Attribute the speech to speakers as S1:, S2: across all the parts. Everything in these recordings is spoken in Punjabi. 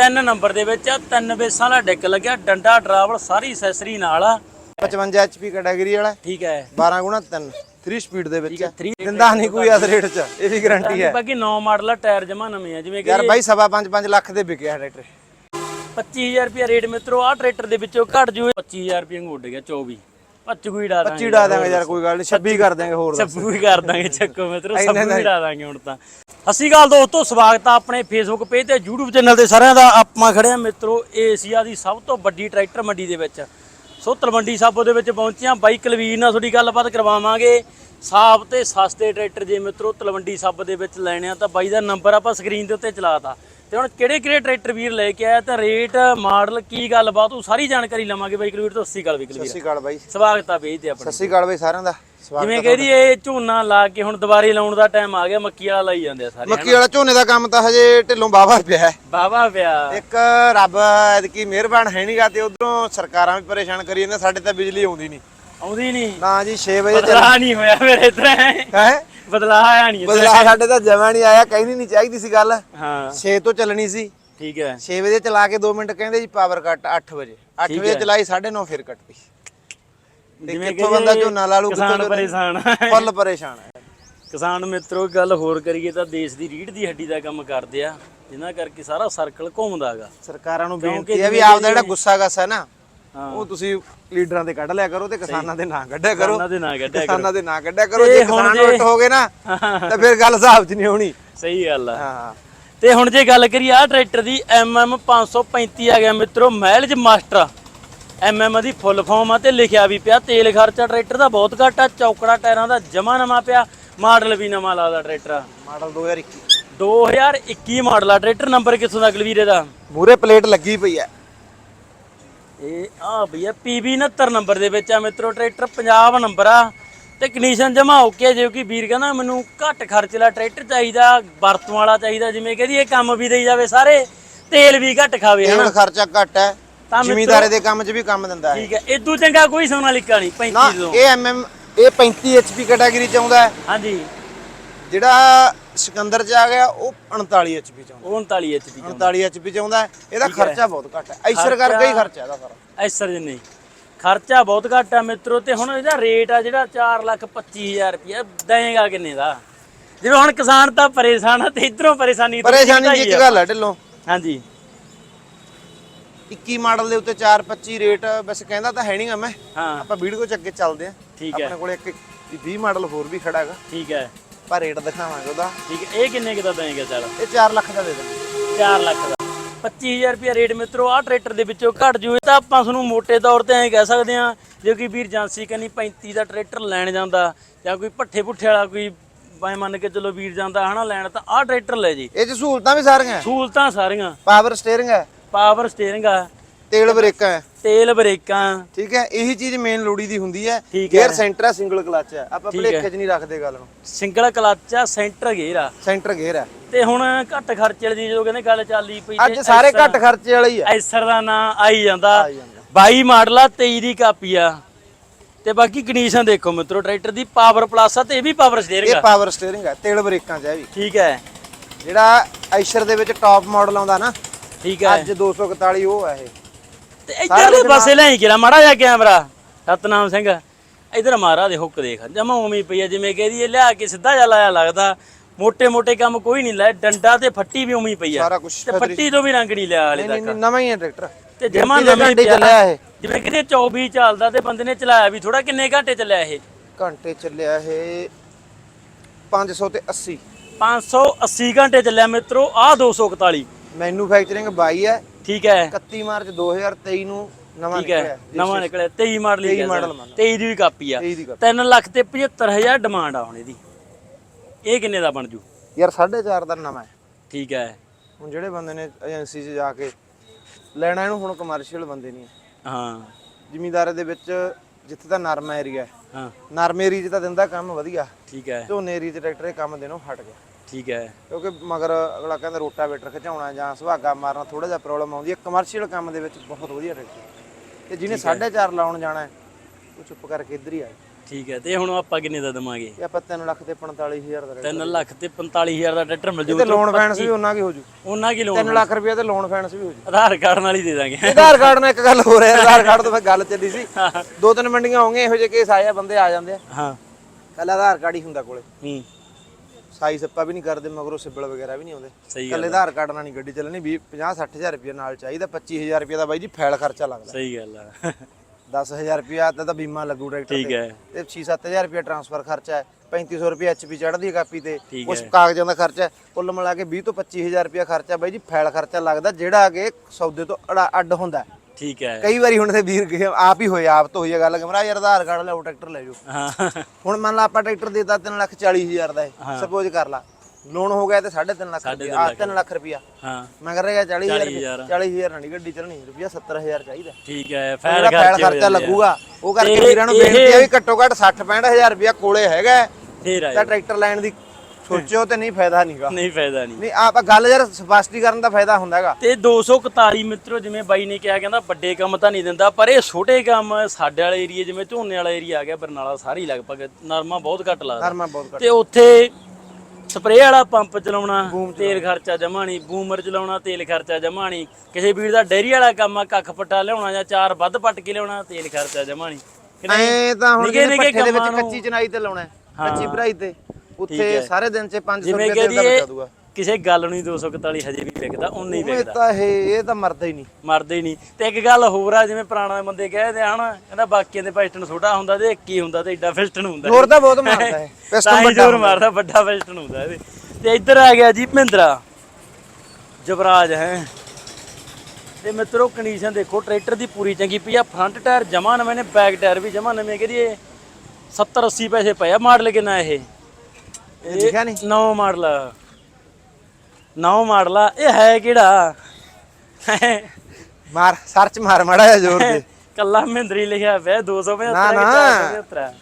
S1: ਤਿੰਨ ਨੰਬਰ ਦੇ ਵਿੱਚ ਆ ਤਿੰਨ ਬੇਸਾਂ ਦਾ ਡਿੱਕ ਲੱਗਿਆ ਡੰਡਾ ਡਰਾਵਲ ਸਾਰੀ ਐਕਸੈਸਰੀ ਨਾਲ। ਆ
S2: 55 HP ਕੈਟਾਗਰੀ ਵਾਲਾ।
S1: ਠੀਕ ਹੈ।
S2: 12 ਗੁਣਾ 3 3 ਸਪੀਡ ਦੇ ਵਿੱਚ ਦਿੰਦਾ ਨਹੀਂ ਕੋਈ ਅਸ ਰੇਟ ਚ ਇਹ ਵੀ ਗਾਰੰਟੀ ਹੈ।
S1: ਬਾਕੀ 9 ਮਾਡਲ ਆ ਟਾਇਰ ਜਮਾ ਨਵੇਂ ਆ ਜਿਵੇਂ ਕਿ
S2: ਯਾਰ ਬਾਈ ਸਵਾ 5 5 ਲੱਖ ਦੇ ਵਿਕਿਆ ਟਰੈਕਟਰ
S1: 25000 ਰੁਪਏ ਰੇਟ ਮਿੱਤਰੋ ਆ ਟਰੈਕਟਰ ਦੇ ਵਿੱਚੋਂ ਘਟ ਜੂ 25000 ਰੁਪਏ ਨੂੰ ਉੱਡ ਗਿਆ 24 25 ਹੀ ਡਾ ਦਾਂਗੇ
S2: ਚੀੜਾ ਦਾਂਗੇ ਯਾਰ ਕੋਈ ਗੱਲ ਨਹੀਂ 26 ਕਰ ਦਾਂਗੇ ਹੋਰ ਦੱਸ।
S1: ਸੱਬੂ ਹੀ ਕਰ ਦਾਂਗੇ ਚੱਕੋ ਮਿੱਤਰੋ ਸੱਬੂ ਹੀ ਡਾ ਦਾਂਗੇ ਹੁਣ ਤਾਂ। ਅਸੀਂ ਗੱਲ ਦੋਸਤੋ ਸਵਾਗਤ ਆ ਆਪਣੇ ਫੇਸਬੁੱਕ ਪੇਜ ਤੇ YouTube ਚੈਨਲ ਤੇ ਸਾਰਿਆਂ ਦਾ। ਆਪਾਂ ਖੜੇ ਆ ਮਿੱਤਰੋ ਏਸ਼ੀਆ ਦੀ ਸਭ ਤੋਂ ਵੱਡੀ ਟਰੈਕਟਰ ਮੰਡੀ ਦੇ ਵਿੱਚ। ਸੋ ਤਲਵੰਡੀ ਸਾਬੋ ਦੇ ਵਿੱਚ ਪਹੁੰਚੇ ਆ। ਬਾਈ ਕੁਲਵੀਰ ਨਾਲ ਤੁਹਾਡੀ ਗੱਲਬਾਤ ਕਰਵਾਵਾਂਗੇ। ਸਾਫ਼ ਤੇ ਸਸਤੇ ਟਰੈਕਟਰ ਜੇ ਮਿੱਤਰੋ ਤਲਵੰਡੀ ਸਾਬੋ ਦੇ ਵਿੱਚ ਲੈਣੇ ਆ ਤਾਂ ਬਾਈ ਦਾ ਨੰਬਰ ਆਪਾਂ ਸਕਰੀਨ ਦੇ ਉੱਤੇ ਚਲਾਤਾ ਤੇ ਹੁਣ ਕਿਹੜੇ ਕਿਹੜੇ ਟਰੈਕਟਰ ਵੀਰ ਲੈ ਕੇ ਆਇਆ ਤਾਂ ਰੇਟ ਮਾਡਲ ਕੀ ਗੱਲਬਾਤ ਉਹ ਸਾਰੀ ਜਾਣਕਾਰੀ ਲਵਾਂਗੇ ਬਾਈ ਕੁਲਵੀਰ ਤੋਂ। 80 ਗੱਲ ਵੀ
S2: ਸਤਿ
S1: ਕੁਲਵੀਰ।
S2: ਸ਼੍ਰੀ ਅਕਾਲ ਬਾਈ।
S1: ਸਵਾਗਤ ਆ ਪੇਜ ਤੇ ਆਪਣੇ।
S2: ਸਤਿ ਸ਼੍ਰੀ ਅਕਾਲ ਬਾਈ ਸਾਰਿਆਂ ਦਾ। ਸਵਾਗਤ
S1: ਜਿਵੇਂ ਕਹਦੀ ਇਹ ਝੋਨਾ ਲਾ ਕੇ ਹੁਣ ਦੁਬਾਰੇ ਲਾਉਣ ਦਾ ਟਾਈਮ ਆ ਗਿਆ ਮੱਕੀ ਵਾਲਾ ਲਾਈ ਜਾਂਦੇ ਆ ਸਾਰੇ
S2: ਮੱਕੀ ਵਾਲਾ ਝੋਨੇ ਦਾ ਕੰਮ ਤਾਂ ਹਜੇ ਢਿੱਲੋਂ ਬਾਵਾ ਪਿਆ ਹੈ।
S1: ਬਾਬਾ ਪਿਆ।
S2: ਇੱਕ ਰੱਬ ਐਤਕੀ ਮਿਹਰਬਾਨ ਹੈ ਨਹੀਂਗਾ ਤੇ ਉਧਰੋਂ ਸਰਕਾਰਾਂ ਵੀ ਪਰੇਸ਼ਾਨ ਕਰੀ ਜਾਂਦੇ ਸਾਡੇ ਤਾਂ ਬਿਜਲੀ ਆਉਂਦੀ ਨਹੀਂ।
S1: ਆਉਂਦੀ ਨਹੀਂ।
S2: ਨਾ ਜੀ 6 ਵਜੇ
S1: ਬਦਲਾ ਨਹੀਂ ਹੋਇਆ ਮੇਰੇ ਇਧਰ।
S2: ਹੈ?
S1: ਬਦਲਾ ਆਇਆ ਨਹੀਂ।
S2: ਬਦਲਾ ਸਾਡੇ ਤਾਂ ਜਮਾ ਨਹੀਂ ਆਇਆ ਕਹਿਣੀ ਨਹੀਂ ਚਾਹੀਦੀ ਸੀ ਗੱਲ।
S1: ਹਾਂ।
S2: 6 ਤੋਂ ਚੱਲਣੀ ਸੀ।
S1: ਠੀਕ ਹੈ।
S2: 6 ਵਜੇ ਚਲਾ ਕੇ 2 ਮਿੰਟ ਕਹਿੰਦੇ ਜੀ ਪਾਵਰ ਕੱਟ 8 ਵਜੇ। 8
S1: ਠੀਕ
S2: ਵਜੇ
S1: ਹੈ।
S2: ਚਲਾਈ 9:30 ਫਿਰ ਕੱਟਤੀ। ਤੇ
S1: ਜਿਵੇਂ
S2: ਕਿੱਥੋਂ
S1: ਕਿ
S2: ਬੰਦਾ ਝੋਨਾ ਲਾ ਲੂ
S1: ਕਿਸਾਨ ਪਰੇਸ਼ਾਨ ਆ।
S2: ਫੁੱਲ ਪਰੇਸ਼ਾਨ ਹੈ
S1: ਕਿਸਾਨ ਮਿੱਤਰੋ ਗੱਲ ਹੋਰ ਕਰੀਏ ਤਾਂ ਦੇਸ਼ ਦੀ ਰੀੜ ਦੀ ਹੱਡੀ ਦਾ ਕੰਮ ਕਰਦੇ ਆ ਜਿਨ੍ਹਾਂ ਕਰਕੇ ਸਾਰਾ ਸਰਕਲ ਘੁੰਮਦਾਗਾ।
S2: ਸਰਕਾਰਾਂ ਨੂੰ
S1: ਕਿਉਂਕਿ
S2: ਬੇਨਤੀ ਹੈ ਵੀ
S1: ਜਿਵੇਂ
S2: ਆਪਦਾ ਜਿਹੜਾ ਗੁੱਸਾ ਗੱਸਾ ਨਾ ਉਹ ਤੁਸੀਂ ਲੀਡਰਾਂ ਤੇ ਕੱਢ ਲਿਆ ਕਰੋ ਤੇ ਕਿਸਾਨਾਂ ਦੇ ਨਾਂ ਕੱਢਿਆ ਕਰੋ।
S1: ਉਹਨਾਂ ਦੇ ਨਾਂ ਕੱਢਿਆ ਕਰੋ।
S2: ਕਿਸਾਨਾਂ ਦੇ ਨਾਂ ਕੱਢਿਆ ਕਰੋ। ਜੇ ਕਿਸਾਨ ਉਲਟ ਹੋ ਗਏ ਨਾ ਤਾਂ ਫਿਰ ਗੱਲ ਹਿਸਾਬ 'ਚ ਨਹੀਂ ਹੋਣੀ।
S1: ਸਹੀ ਗੱਲ ਆ।
S2: ਹਾਂ।
S1: ਤੇ ਹੁਣ ਜੇ ਗੱਲ ਕਰੀਏ ਆ ਟਰੈਕਟਰ ਦੀ MM 535 ਆ ਗਿਆ ਮਿੱਤਰੋ ਮਹਿਲਜ ਮਾਸਟਰ MM ਦੀ ਫੁੱਲ ਫਾਰਮ ਆ ਤੇ ਲਿਖਿਆ ਵੀ ਪਿਆ ਤੇਲ ਖਰਚਾ ਟਰੈਕਟਰ ਦਾ ਬਹੁਤ ਘੱਟ ਆ ਚੌਕੜਾ ਟਾਇਰਾਂ ਦਾ ਜਮਾ ਨਵਾਂ ਪਿਆ ਮਾਡਲ ਵੀ ਨਵਾਂ ਲੱਗਦਾ ਟਰੈਕਟਰ
S2: ਮਾਡਲ 2021
S1: 2021 ਮਾਡਲ ਆ ਟਰੈਕਟਰ ਨੰਬਰ ਕਿੱਥੋਂ ਦਾ ਗਲਵੀਰੇ ਦਾ?
S2: ਮੂਰੇ ਪਲੇਟ ਲੱਗੀ ਪਈ ਹੈ
S1: ਇਹ ਆ ਭਈਆ PB 69 ਨੰਬਰ ਦੇ ਵਿੱਚ ਆ ਮਿੱਤਰੋ ਟਰੈਕਟਰ ਪੰਜਾਬ ਨੰਬਰ ਆ। ਤੇ ਕੰਡੀਸ਼ਨ ਜਮਾ ਓਕੇ ਜੇ ਕਿ ਵੀਰ ਕਹਿੰਦਾ ਮੈਨੂੰ ਘੱਟ ਖਰਚ ਵਾਲਾ ਟਰੈਕਟਰ ਚਾਹੀਦਾ ਵਰਤੋਂ ਵਾਲਾ ਚਾਹੀਦਾ ਜਿਵੇਂ ਕਹਿੰਦੀ ਇਹ ਕੰਮ ਵੀ ਦੇਈ ਜਾਵੇ ਸਾਰੇ ਤੇਲ ਵੀ ਘੱਟ ਖਾਵੇ ਹਨਾ?
S2: ਤੇਲ ਖਰਚਾ ਘੱਟ ਹੈ।
S1: ਤਾਂ
S2: ਜ਼ਿਮੀਦਾਰੇ ਦੇ ਕੰਮ 'ਚ ਵੀ ਕੰਮ ਦਿੰਦਾ ਹੈ।
S1: ਠੀਕ ਹੈ ਇਦੋਂ ਚੰਗਾ ਕੋਈ ਸੋਨਾਲੀਕਾ ਨਹੀਂ
S2: ਨਾ
S1: 35 ਤੋਂ।
S2: ਇਹ ਐਮਐਮ ਇਹ 35 ਐਚਪੀ ਕੈਟਾਗਰੀ 'ਚ ਆਉਂਦਾ ਹੈ।
S1: ਹਾਂਜੀ।
S2: ਜਿਹੜਾ ਸਿਕੰਦਰ 'ਚ ਆ ਗਿਆ ਉਹ 39 ਐਚਪੀ 'ਚ ਆਉਂਦਾ।
S1: ਉਹ 39 HP ਚ
S2: 39 ਐਚਪੀ 'ਚ ਆਉਂਦਾ। ਇਹਦਾ ਖਰਚਾ ਬਹੁਤ ਘੱਟ ਹੈ। ਐਸਰ ਕਰਕੇ ਹੀ ਖਰਚਾ ਇਹਦਾ ਸਾਰਾ।
S1: ਐਸਰ ਜਿੰਨੇ ਖਰਚਾ ਬਹੁਤ ਘੱਟ ਆ ਮਿੱਤਰੋ ਤੇ ਹੁਣ ਇਹਦਾ ਰੇਟ ਆ ਜਿਹੜਾ 4 ਲੱਖ 25000 ਰੁਪਇਆ ਦੇਏਗਾ ਕਿੰਨੇ ਦਾ? ਜਿਵੇਂ ਹੁਣ ਕਿਸਾਨ ਤਾਂ ਪਰੇਸ਼ਾਨ ਆ ਤੇ ਇਧਰੋਂ ਪਰੇਸ਼ਾਨੀ
S2: ਪਰੇਸ਼ਾਨੀ ਦੀ ਇੱਕ
S1: ਆ।
S2: ਗੱਲ ਹੈ ਢਿੱਲੋਂ।
S1: ਹਾਂਜੀ।
S2: 21 ਮਾਡਲ ਦੇ ਉੱਤੇ 425 ਰੇਟ ਵੈਸੇ ਕਹਿੰਦਾ ਤਾਂ ਹੈ ਨਹੀਂਗਾ ਮੈਂ। ਆਪਾਂ ਵੀਡੀਓ ਚ ਅੱਗੇ ਚੱਲਦੇ ਆ ਆਪਣੇ ਕੋਲੇ ਇੱਕ 20 ਮਾਡਲ ਹੋਰ ਵੀ ਖੜਾ ਹੈਗਾ।
S1: ਠੀਕ ਹੈ।
S2: ਪਰ ਰੇਟ ਦਿਖਾਵਾਂਗੇ ਉਹਦਾ।
S1: ਠੀਕ ਹੈ ਇਹ ਕਿੰਨੇ ਕੁ ਦਾ ਚੱਲ?
S2: ਇਹ 4 ਲੱਖ ਦਾ ਦੇ ਦਾਂਗੇ
S1: 4 ਲੱਖ ਦਾ। 25000 ਰੁਪਏ ਰੇਟ ਮਿੱਤਰੋ ਆ ਟਰੈਕਟਰ ਦੇ ਵਿੱਚੋਂ ਘਟ ਜੂ ਇਹ ਤਾਂ ਆਪਾਂ ਤੁਹਾਨੂੰ ਮੋٹے ਤੌਰ ਤੇ ਐਂ ਕਹਿ ਸਕਦੇ ਆ ਜੇ ਕੋਈ ਵੀਰ ਏਜੰਸੀ ਕਹਿੰਦੀ 35 ਦਾ ਟਰੈਕਟਰ ਲੈਣ ਜਾਂਦਾ ਜਾਂ ਕੋਈ ਭੱਠੇ ਭੁੱਠੇ ਵਾਲਾ ਕੋਈ ਮੈਂ ਮੰਨ ਕੇ ਚਲੋ ਵੀਰ ਜਾਂਦਾ ਹਨਾ ਲੈਣ ਤਾਂ ਆਹ ਟਰੈਕਟਰ ਲੈ ਜੀ।
S2: ਇਹ ਚ ਸਹੂਲਤਾਂ ਵੀ ਸਾਰੀਆਂ।
S1: ਸਹੂਲਤਾਂ ਸਾਰੀਆਂ।
S2: ਪਾਵਰ ਸਟੀਅਰਿੰਗ ਹੈ।
S1: ਪਾਵਰ ਸਟੀਅਰਿੰਗ ਆ।
S2: ਤੇਲ ਬ੍ਰੇਕਾਂ ਹੈ।
S1: ਤੇਲ ਬ੍ਰੇਕਾਂ।
S2: ਠੀਕ ਹੈ ਇਹੀ ਚੀਜ਼ ਮੇਨ ਲੋੜੀ ਦੀ ਹੁੰਦੀ ਹੈ।
S1: ਠੀਕ
S2: ਗੇਅਰ ਸੈਂਟਰ ਹੈ ਸਿੰਗਲ ਕਲਚ ਹੈ। ਆਪਾਂ
S1: ਠੀਕ ਹੈ।
S2: ਭਲੇਖੇ 'ਚ ਨਹੀਂ ਰੱਖਦੇ ਗੱਲ ਨੂੰ।
S1: ਸਿੰਗਲ ਕਲੱਚ ਆ ਸੈਂਟਰ ਗੇਅਰ ਆ।
S2: ਸੈਂਟਰ ਗੇਅਰ ਹੈ।
S1: ਤੇ ਹੁਣ ਘੱਟ ਖਰਚੇ ਵਾਲੀ ਉਹ ਕਹਿੰਦੇ ਗੱਲ ਚੱਲੀ ਪਈ
S2: ਅੱਜ ਸਾਰੇ ਘੱਟ ਖਰਚੇ ਵਾਲੇ ਹੀ ਹੈ।
S1: ਐਸਰ ਦਾ ਨਾਂ ਆਈ ਜਾਂਦਾ।
S2: ਆਈ ਜਾਂਦਾ।
S1: 22 ਮਾਡਲ ਆ 23 ਦੀ ਕਾਪੀ ਆ। ਤੇ ਬਾਕੀ ਕੰਡੀਸ਼ਨ ਦੇਖੋ ਮਿੱਤਰੋ ਟਰੈਕਟਰ ਦੀ ਪਾਵਰ ਪਲੱਸ ਆ ਤੇ ਇਹ ਵੀ ਪਾਵਰ ਸਟੀਅਰਿੰਗ
S2: ਇਹ
S1: ਆ।
S2: ਪਾਵਰ ਸਟੀਅਰਿੰਗ ਹੈ ਤੇਲ ਬ੍ਰੇਕਾਂ 'ਚ ਹੈ ਵੀ।
S1: ਠੀਕ ਹੈ।
S2: ਜਿਹੜਾ ਆਈਸ਼ਰ ਦੇ ਵਿੱਚ ਟਾਪ ਮਾਡਲ ਆਉਂਦਾ ਨਾ
S1: ਠੀਕ ਹੈ।
S2: ਅੱਜ 241 ਉਹ ਹੈ ਇਹ।
S1: ਤੇ ਇੱਧਰਲੇ ਪਾਸੇ ਲੈ ਕੇ ਮਾੜਾ ਜਿਹਾ ਕੈਮਰਾ। ਸਤਨਾਮ ਸਿੰਘ ਇਧਰ ਮਾਰਾ ਦੇ ਹੁੱਕ ਦੇਖ। ਜਮਾ ਉਵੇਂ ਪਈ ਜਿਵੇਂ ਕਹਦੀ ਇਹ ਲਿਆ ਕੇ ਸਿੱਧਾ ਜਿਹਾ ਲਾਇਆ ਲੱਗਦਾ। ਮੋٹے ਮੋٹے ਕੰਮ ਕੋਈ ਨਹੀਂ ਲਾਇਆ ਡੰਡਾ ਤੇ ਫੱਟੀ ਵੀ ਉਵੇਂ ਪਈ ਆ। ਤੇ ਫੱਟੀ ਤੋਂ ਵੀ ਰੰਗ ਨਹੀਂ ਲਿਆ ਹਾਲੇ ਤੱਕ।
S2: ਨਵਾਂ ਹੀ ਹੈ ਟਰੈਕਟਰ।
S1: ਤੇ ਜਮਾ ਨਵਾਂ ਹੀ
S2: ਚੱਲਿਆ ਇਹ।
S1: ਜਿਵੇਂ ਕਿਤੇ 24 ਚੱਲਦਾ ਤੇ ਬੰਦੇ ਨੇ ਚਲਾਇਆ ਵੀ ਥੋੜਾ ਕਿੰਨੇ ਘੰਟੇ ਚੱਲਿਆ ਇਹ?
S2: ਘੰਟੇ ਚੱਲਿਆ ਇਹ 500 ਤੇ
S1: 580 ਘੰਟੇ ਚੱਲਿਆ ਮਿੱਤਰੋ ਆ 241
S2: ਮੈਨੂਫੈਕਚਰਿੰਗ 22 ਹੈ
S1: ਠੀਕ ਹੈ।
S2: 31 ਮਾਰਚ 2023 ਨੂੰ ਨਵਾਂ
S1: ਠੀਕ ਹੈ।
S2: ਨਿਕਲਿਆ।
S1: ਨਵਾਂ ਨਿਕਲਿਆ। 23 ਮਾਡਲ ਹੀ
S2: 23
S1: ਕਹਿੰਦਾ
S2: ਮਾਡਲ ਮੰਨ
S1: 23 ਦੀ ਵੀ ਕਾਪੀ ਆ।
S2: 23 ਦੀ ਕਾਪੀ।
S1: 3 ਲੱਖ ਤੇ 75000 ਡਿਮਾਂਡ ਆ ਹੁਣ ਇਹਦੀ। ਇਹ ਕਿੰਨੇ ਦਾ ਬਣ ਜੂ?
S2: ਯਾਰ 4.5 ਦਾ ਨਵਾਂ ਹੈ।
S1: ਠੀਕ ਹੈ।
S2: ਹੁਣ ਜਿਹੜੇ ਬੰਦੇ ਨੇ ਏਜੰਸੀ 'ਚ ਜਾ ਕੇ ਲੈਣਾ ਇਹਨੂੰ ਹੁਣ ਕਮਰਸ਼ੀਅਲ ਬੰਦੇ ਨਹੀਂ ਹੈ।
S1: ਹਾਂ।
S2: ਜ਼ਿਮੀਦਾਰੇ ਦੇ ਵਿੱਚ ਜਿੱਥੇ ਤਾਂ ਨਰਮ ਏਰੀਆ ਹੈ।
S1: ਹਾਂ।
S2: ਨਰਮ ਏਰੀਆ 'ਚ ਤਾਂ ਦਿੰਦਾ ਕੰਮ ਵਧੀਆ।
S1: ਠੀਕ ਹੈ।
S2: ਝੋਨੇ ਏਰੀਆ 'ਚ ਟਰੈਕਟਰ ਇਹ ਕੰਮ ਦੇਣੋਂ ਹਟ ਗਿਆ।
S1: ਠੀਕ ਹੈ।
S2: ਕਿਉਂਕਿ ਮਗਰ ਅਗਲਾ ਕਹਿੰਦਾ ਰੋਟਾਵੇਟਰ ਖਿਚਾਉਣਾ ਜਾਂ ਸੁਹਾਗਾ ਮਾਰਨਾ ਥੋੜਾ ਜਿਹਾ ਪ੍ਰੋਬਲਮ ਆਉਂਦੀ ਹੈ। ਕਮਰਸ਼ੀਅਲ ਕੰਮ ਦੇ ਵਿੱਚ ਬਹੁਤ ਵਧੀਆ ਟਰੈਕਟਰ ਤੇ ਜਿਹਨੇ 4.5 ਲਾਉਣ ਜਾਣਾ ਹੈ ਉਹ ਚੁੱਪ ਕਰਕੇ ਇੱਧਰ ਹੀ ਆਏ
S1: ਠੀਕ ਹੈ ਤੇ ਹੁਣ ਆਪਾਂ ਕਿੰਨੇ ਦਾ ਦਵਾਂਗੇ?
S2: ਇਹ ਆਪਾਂ 3 ਲੱਖ ਤੇ 45000 ਦਾ ਰੇਟ
S1: 3 ਲੱਖ ਤੇ 45000 ਦਾ ਟਰੈਕਟਰ ਮਿਲ ਜੂ
S2: ਤੇ ਲੋਨ ਫਾਈਨੈਂਸ ਵੀ ਉਹਨਾਂ ਕੀ ਹੋ ਜੂ।
S1: ਉਹਨਾਂ ਕੀ ਲੋਨ
S2: 3 ਲੱਖ ਰੁਪਏ ਤੇ ਲੋਨ ਫਾਈਨੈਂਸ ਵੀ ਹੋ ਜੂ।
S1: ਆਧਾਰ ਕਾਰਡ ਨਾਲ ਹੀ ਦੇ ਦਾਂਗੇ।
S2: ਆਧਾਰ ਕਾਰਡ ਨਾਲ ਇੱਕ ਗੱਲ ਹੋ ਰਹੀ ਆਧਾਰ ਕਾਰਡ ਤੋਂ ਫਿਰ ਗੱਲ ਚੱਲੀ ਸੀ। ਦੋ ਤਿੰਨ ਮੰਡੀਆਂ ਹੋਣਗੀਆਂ ਇਹੋ ਜਿਹੇ ਕੇਸ ਆਏ ਆ ਬੰਦੇ ਆ ਜਾਂਦੇ ਆ।
S1: ਹਾਂ।
S2: ਕੱਲ ਆਧਾਰ ਕਾਰਡ ਹੀ ਹੁੰਦਾ ਕੋਲੇ।
S1: ਹੂੰ।
S2: ਸਾਈ ਸੱਪਾ ਵੀ ਨਹੀਂ ਕਰਦੇ ਮਗਰੋਂ ਸਿਬਲ ਵਗੈਰਾ ਵੀ ਨਹੀਂ ਆਉਂਦੇ।
S1: ਸਹੀ
S2: ਕੱਲੇ ਆਧਾਰ ਕਾਰਡ ਨਾਲ ਨਹੀਂ ਗੱਡੀ ਚੱਲਣੀ 20 50 60000 ਰੁਪਏ ਨਾਲ ਚਾਹੀਦਾ 25000 ਰੁਪਏ ਦਾ ਬਾਈ ਜੀ ਫੈਲ ਖਰਚਾ ਲੱਗਦਾ।
S1: ਸਹੀ ਗੱਲ ਆ।
S2: 10000 ਰੁਪਏ ਦਾ ਤਾਂ ਬੀਮਾ ਲੱਗੂ ਟਰੈਕਟਰ
S1: ਠੀਕ ਹੈ।
S2: ਤੇ 6-7000 ਰੁਪਏ ਟਰਾਂਸਫਰ ਖਰਚਾ ਹੈ 3500 ਰੁਪਏ ਐਚਪੀ ਚੜ੍ਹਦੀ ਹੈ ਕਾਪੀ ਤੇ। ਉਸ ਕਾਗਜ਼ਾਂ ਦਾ ਖਰਚਾ ਹੈ। ਕੁੱਲ ਮਿਲਾ ਕੇ 20 ਤੋਂ 25000 ਰੁਪਏ ਖਰਚਾ ਬਾਈ ਜੀ ਫੈਲ ਖਰਚਾ ਲੱਗਦਾ ਜਿਹੜਾ ਕਿ ਸੌਦੇ ਤੋਂ ਅੱਡ ਹੁੰਦਾ।
S1: ਠੀਕ ਹੈ।
S2: ਕਈ ਵਾਰੀ ਹੁਣ ਤੇ ਵੀਰ ਆਪ ਹੀ ਹੋਏ ਆਪ ਤੋਂ ਹੋਈ ਹੈ ਗੱਲ ਗਮਰਾ ਯਾਰ ਆਧਾਰ ਕਾਰਡ ਲਿਆਓ ਟਰੈਕਟਰ ਲੈ ਜਾਓ।
S1: ਹਾਂ।
S2: ਹੁਣ ਮੰਨ ਲਾ ਆਪਾਂ ਟਰੈਕਟਰ ਦੇਤਾ 340000 ਦਾ ਇਹ ਸਪੋਜ਼ ਕਰ ਲਾ। ਲੋਨ ਹੋ ਗਿਆ ਤੇ 3.5 ਲੱਖ ਰੁਪਏ ਆ 3 ਲੱਖ ਰੁਪਇਆ।
S1: ਹਾਂ।
S2: ਮੈਂ ਕਰ ਰਿਹਾ 40000
S1: 40000
S2: 40000 ਨਾਲ ਨਹੀਂ ਗੱਡੀ ਚੱਲਣੀ ਰੁਪਿਆ 70000 ਚਾਹੀਦਾ।
S1: ਠੀਕ ਹੈ
S2: ਜਿਹੜਾ
S1: ਫਾਇਲ
S2: ਫੈਲ
S1: ਖਰਚੇ
S2: ਖਰਚਾ ਲੱਗੂਗਾ। ਉਹ ਕਰਕੇ
S1: ਤੇ
S2: ਵੀਰਾਂ ਨੂੰ ਬੇਨਤੀ ਹੈ ਵੀ ਘੱਟੋ ਘੱਟ 60 65000 ਰੁਪਇਆ ਕੋਲੇ ਹੈਗਾ ਹੈ,
S1: ਫੇਰ
S2: ਤਾਂ
S1: ਆਇਆ
S2: ਟਰੈਕਟਰ ਲੈਣ ਦੀ ਸੋਚਿਓ ਤੇ ਨਹੀਂ ਫਾਇਦਾ ਨਹੀਂਗਾ
S1: ਨਹੀਂ ਫਾਇਦਾ ਨਹੀਂ
S2: ਨਹੀਂ ਆਪ ਗੱਲ ਯਾਰ ਸਪਸ਼ਟੀਕਰਨ ਦਾ ਫਾਇਦਾ ਹੁੰਦਾ ਹੈਗਾ।
S1: ਤੇ 241 ਮਿੱਤਰੋ ਜਿਵੇਂ ਬਾਈ ਨੇ ਕਿਹਾ ਕਹਿੰਦਾ ਵੱਡੇ ਕੰਮ ਤਾਂ ਨਹੀਂ ਦਿੰਦਾ ਪਰ ਇਹ ਛੋਟੇ ਕੰਮ ਸਾਡੇ ਵਾਲੇ ਏਰੀਆ ਜਿਵੇਂ ਝੋਨੇ ਵਾਲਾ ਏਰੀਆ ਆ ਗਿਆ ਬਰਨਾਲਾ ਸਾਰੀ ਲਗਭਗ ਨਰਮਾ ਬਹੁਤ ਘੱਟ ਲੱਗਦਾ
S2: ਨਰਮਾ ਬਹੁਤ ਘੱਟ।
S1: ਤੇ ਉੱਥੇ ਸਪਰੇਅ ਵਾਲਾ ਪੰਪ ਚਲਾਉਣਾ ਤੇਲ ਖਰਚਾ ਜਮਾ ਨਹੀਂ ਬੂਮਰ ਚਲਾਉਣਾ ਤੇਲ ਖਰਚਾ ਜਮਾ ਨਹੀਂ ਕਿਸੇ ਵੀਰ ਦਾ ਡੇਰੀ ਵਾਲਾ ਕੰਮ ਆ ਕੱਖ ਪੱਟਾ ਲਿਆਉਣਾ ਜਾਂ ਚਾਰ ਵੱਧ ਪੱਟ ਕੇ ਲਿਆਉਣਾ ਤੇਲ ਖਰਚਾ ਜਮਾ ਨਹੀਂ ਕਿ ਨਹੀਂ?
S2: ਐ ਤਾਂ ਹੁਣ
S1: ਨਿੱਕੇ
S2: ਪੱਠੇ ਦੇ ਵਿੱਚ ਕੱਚੀ ਚਨਾਈ ਤੇ ਲਾਉਣਾ ਕੱਚੀ ਭਰਾਈ ਤੇ। ਉੱਥੇ ਸਾਰੇ ਦਿਨ ਚ 500
S1: ਜਿਵੇਂ
S2: ਰੁਪਏ ਤੇਲ ਦਾ
S1: ਇਹ
S2: ਬਚਾ ਦੂਗਾ।
S1: ਕਿਸੇ ਗੱਲ ਨੂੰ ਹੀ 241 ਹਜੇ ਵੀ ਵਿਕਦਾ ਉਨਾ ਹੀ
S2: ਇਹ
S1: ਵਿਕਦਾ।
S2: ਤਾਂ ਇਹ ਇਹ ਤਾਂ ਮਰਦਾ ਹੀ ਨਹੀਂ।
S1: ਮਰਦੇ ਹੀ ਨਹੀਂ। ਤੇ ਇੱਕ ਗੱਲ ਹੋਰ ਆ ਜਿਵੇਂ ਪੁਰਾਣਾ ਬੰਦੇ ਕਹਿੰਦੇ ਹਨ ਕਹਿੰਦਾ ਬਾਕੀਆਂ ਦੇ ਪਿਸਟਨ ਛੋਟਾ ਹੁੰਦਾ ਤੇ ਇੱਕ ਹੀ ਹੁੰਦਾ ਤੇ ਏਡਾ ਪਿਸਟਨ ਹੁੰਦਾ
S2: ਜ਼ੋਰ ਤਾਂ ਬਹੁਤ ਮਾਰਦਾ ਹੈ ਪਿਸਟਨ ਵੱਡਾ
S1: ਜ਼ੋਰ ਮਾਰਦਾ ਵੱਡਾ ਪਿਸਟਨ ਹੁੰਦਾ ਇਹਦੇ ਤੇ ਇੱਧਰ ਆ ਗਿਆ ਜੀ ਮਹਿੰਦਰਾ। ਜਵਰਾਜ ਹੈ। ਤੇ ਮਿੱਤਰੋ ਕੰਡੀਸ਼ਨ ਦੇਖੋ ਟਰੈਕਟਰ ਦੀ ਪੂਰੀ ਚੰਗੀ ਪਈ ਆ। ਫਰੰਟ ਟਾਇਰ ਜਮਾ ਨਵੇਂ ਨੇ ਬੈਕ ਟਾਇਰ ਵੀ ਜਮਾ ਨਵੇਂ ਕਰੀਏ 70 80 ਪੈਸੇ ਪਏ ਆ ਮਾਡਲ ਕਿੰਨਾ ਇਹ।
S2: ਇਹ ਲਿਖਿਆ ਨਹੀਂ?
S1: ਨੌ ਮਾਡਲ। ਨੌ ਮਾਡਲ ਇਹ ਹੈ ਕਿਹੜਾ?
S2: ਮਾਰ ਸਰਚ ਮਾਰ ਮੜਾ ਜ਼ੋਰ ਦੇ।
S1: ਕੱਲਾ ਮਹਿੰਦਰੀ ਲਿਖਿਆ ਪਿਆ 275
S2: ਨਾ, ਨਾ।
S1: 475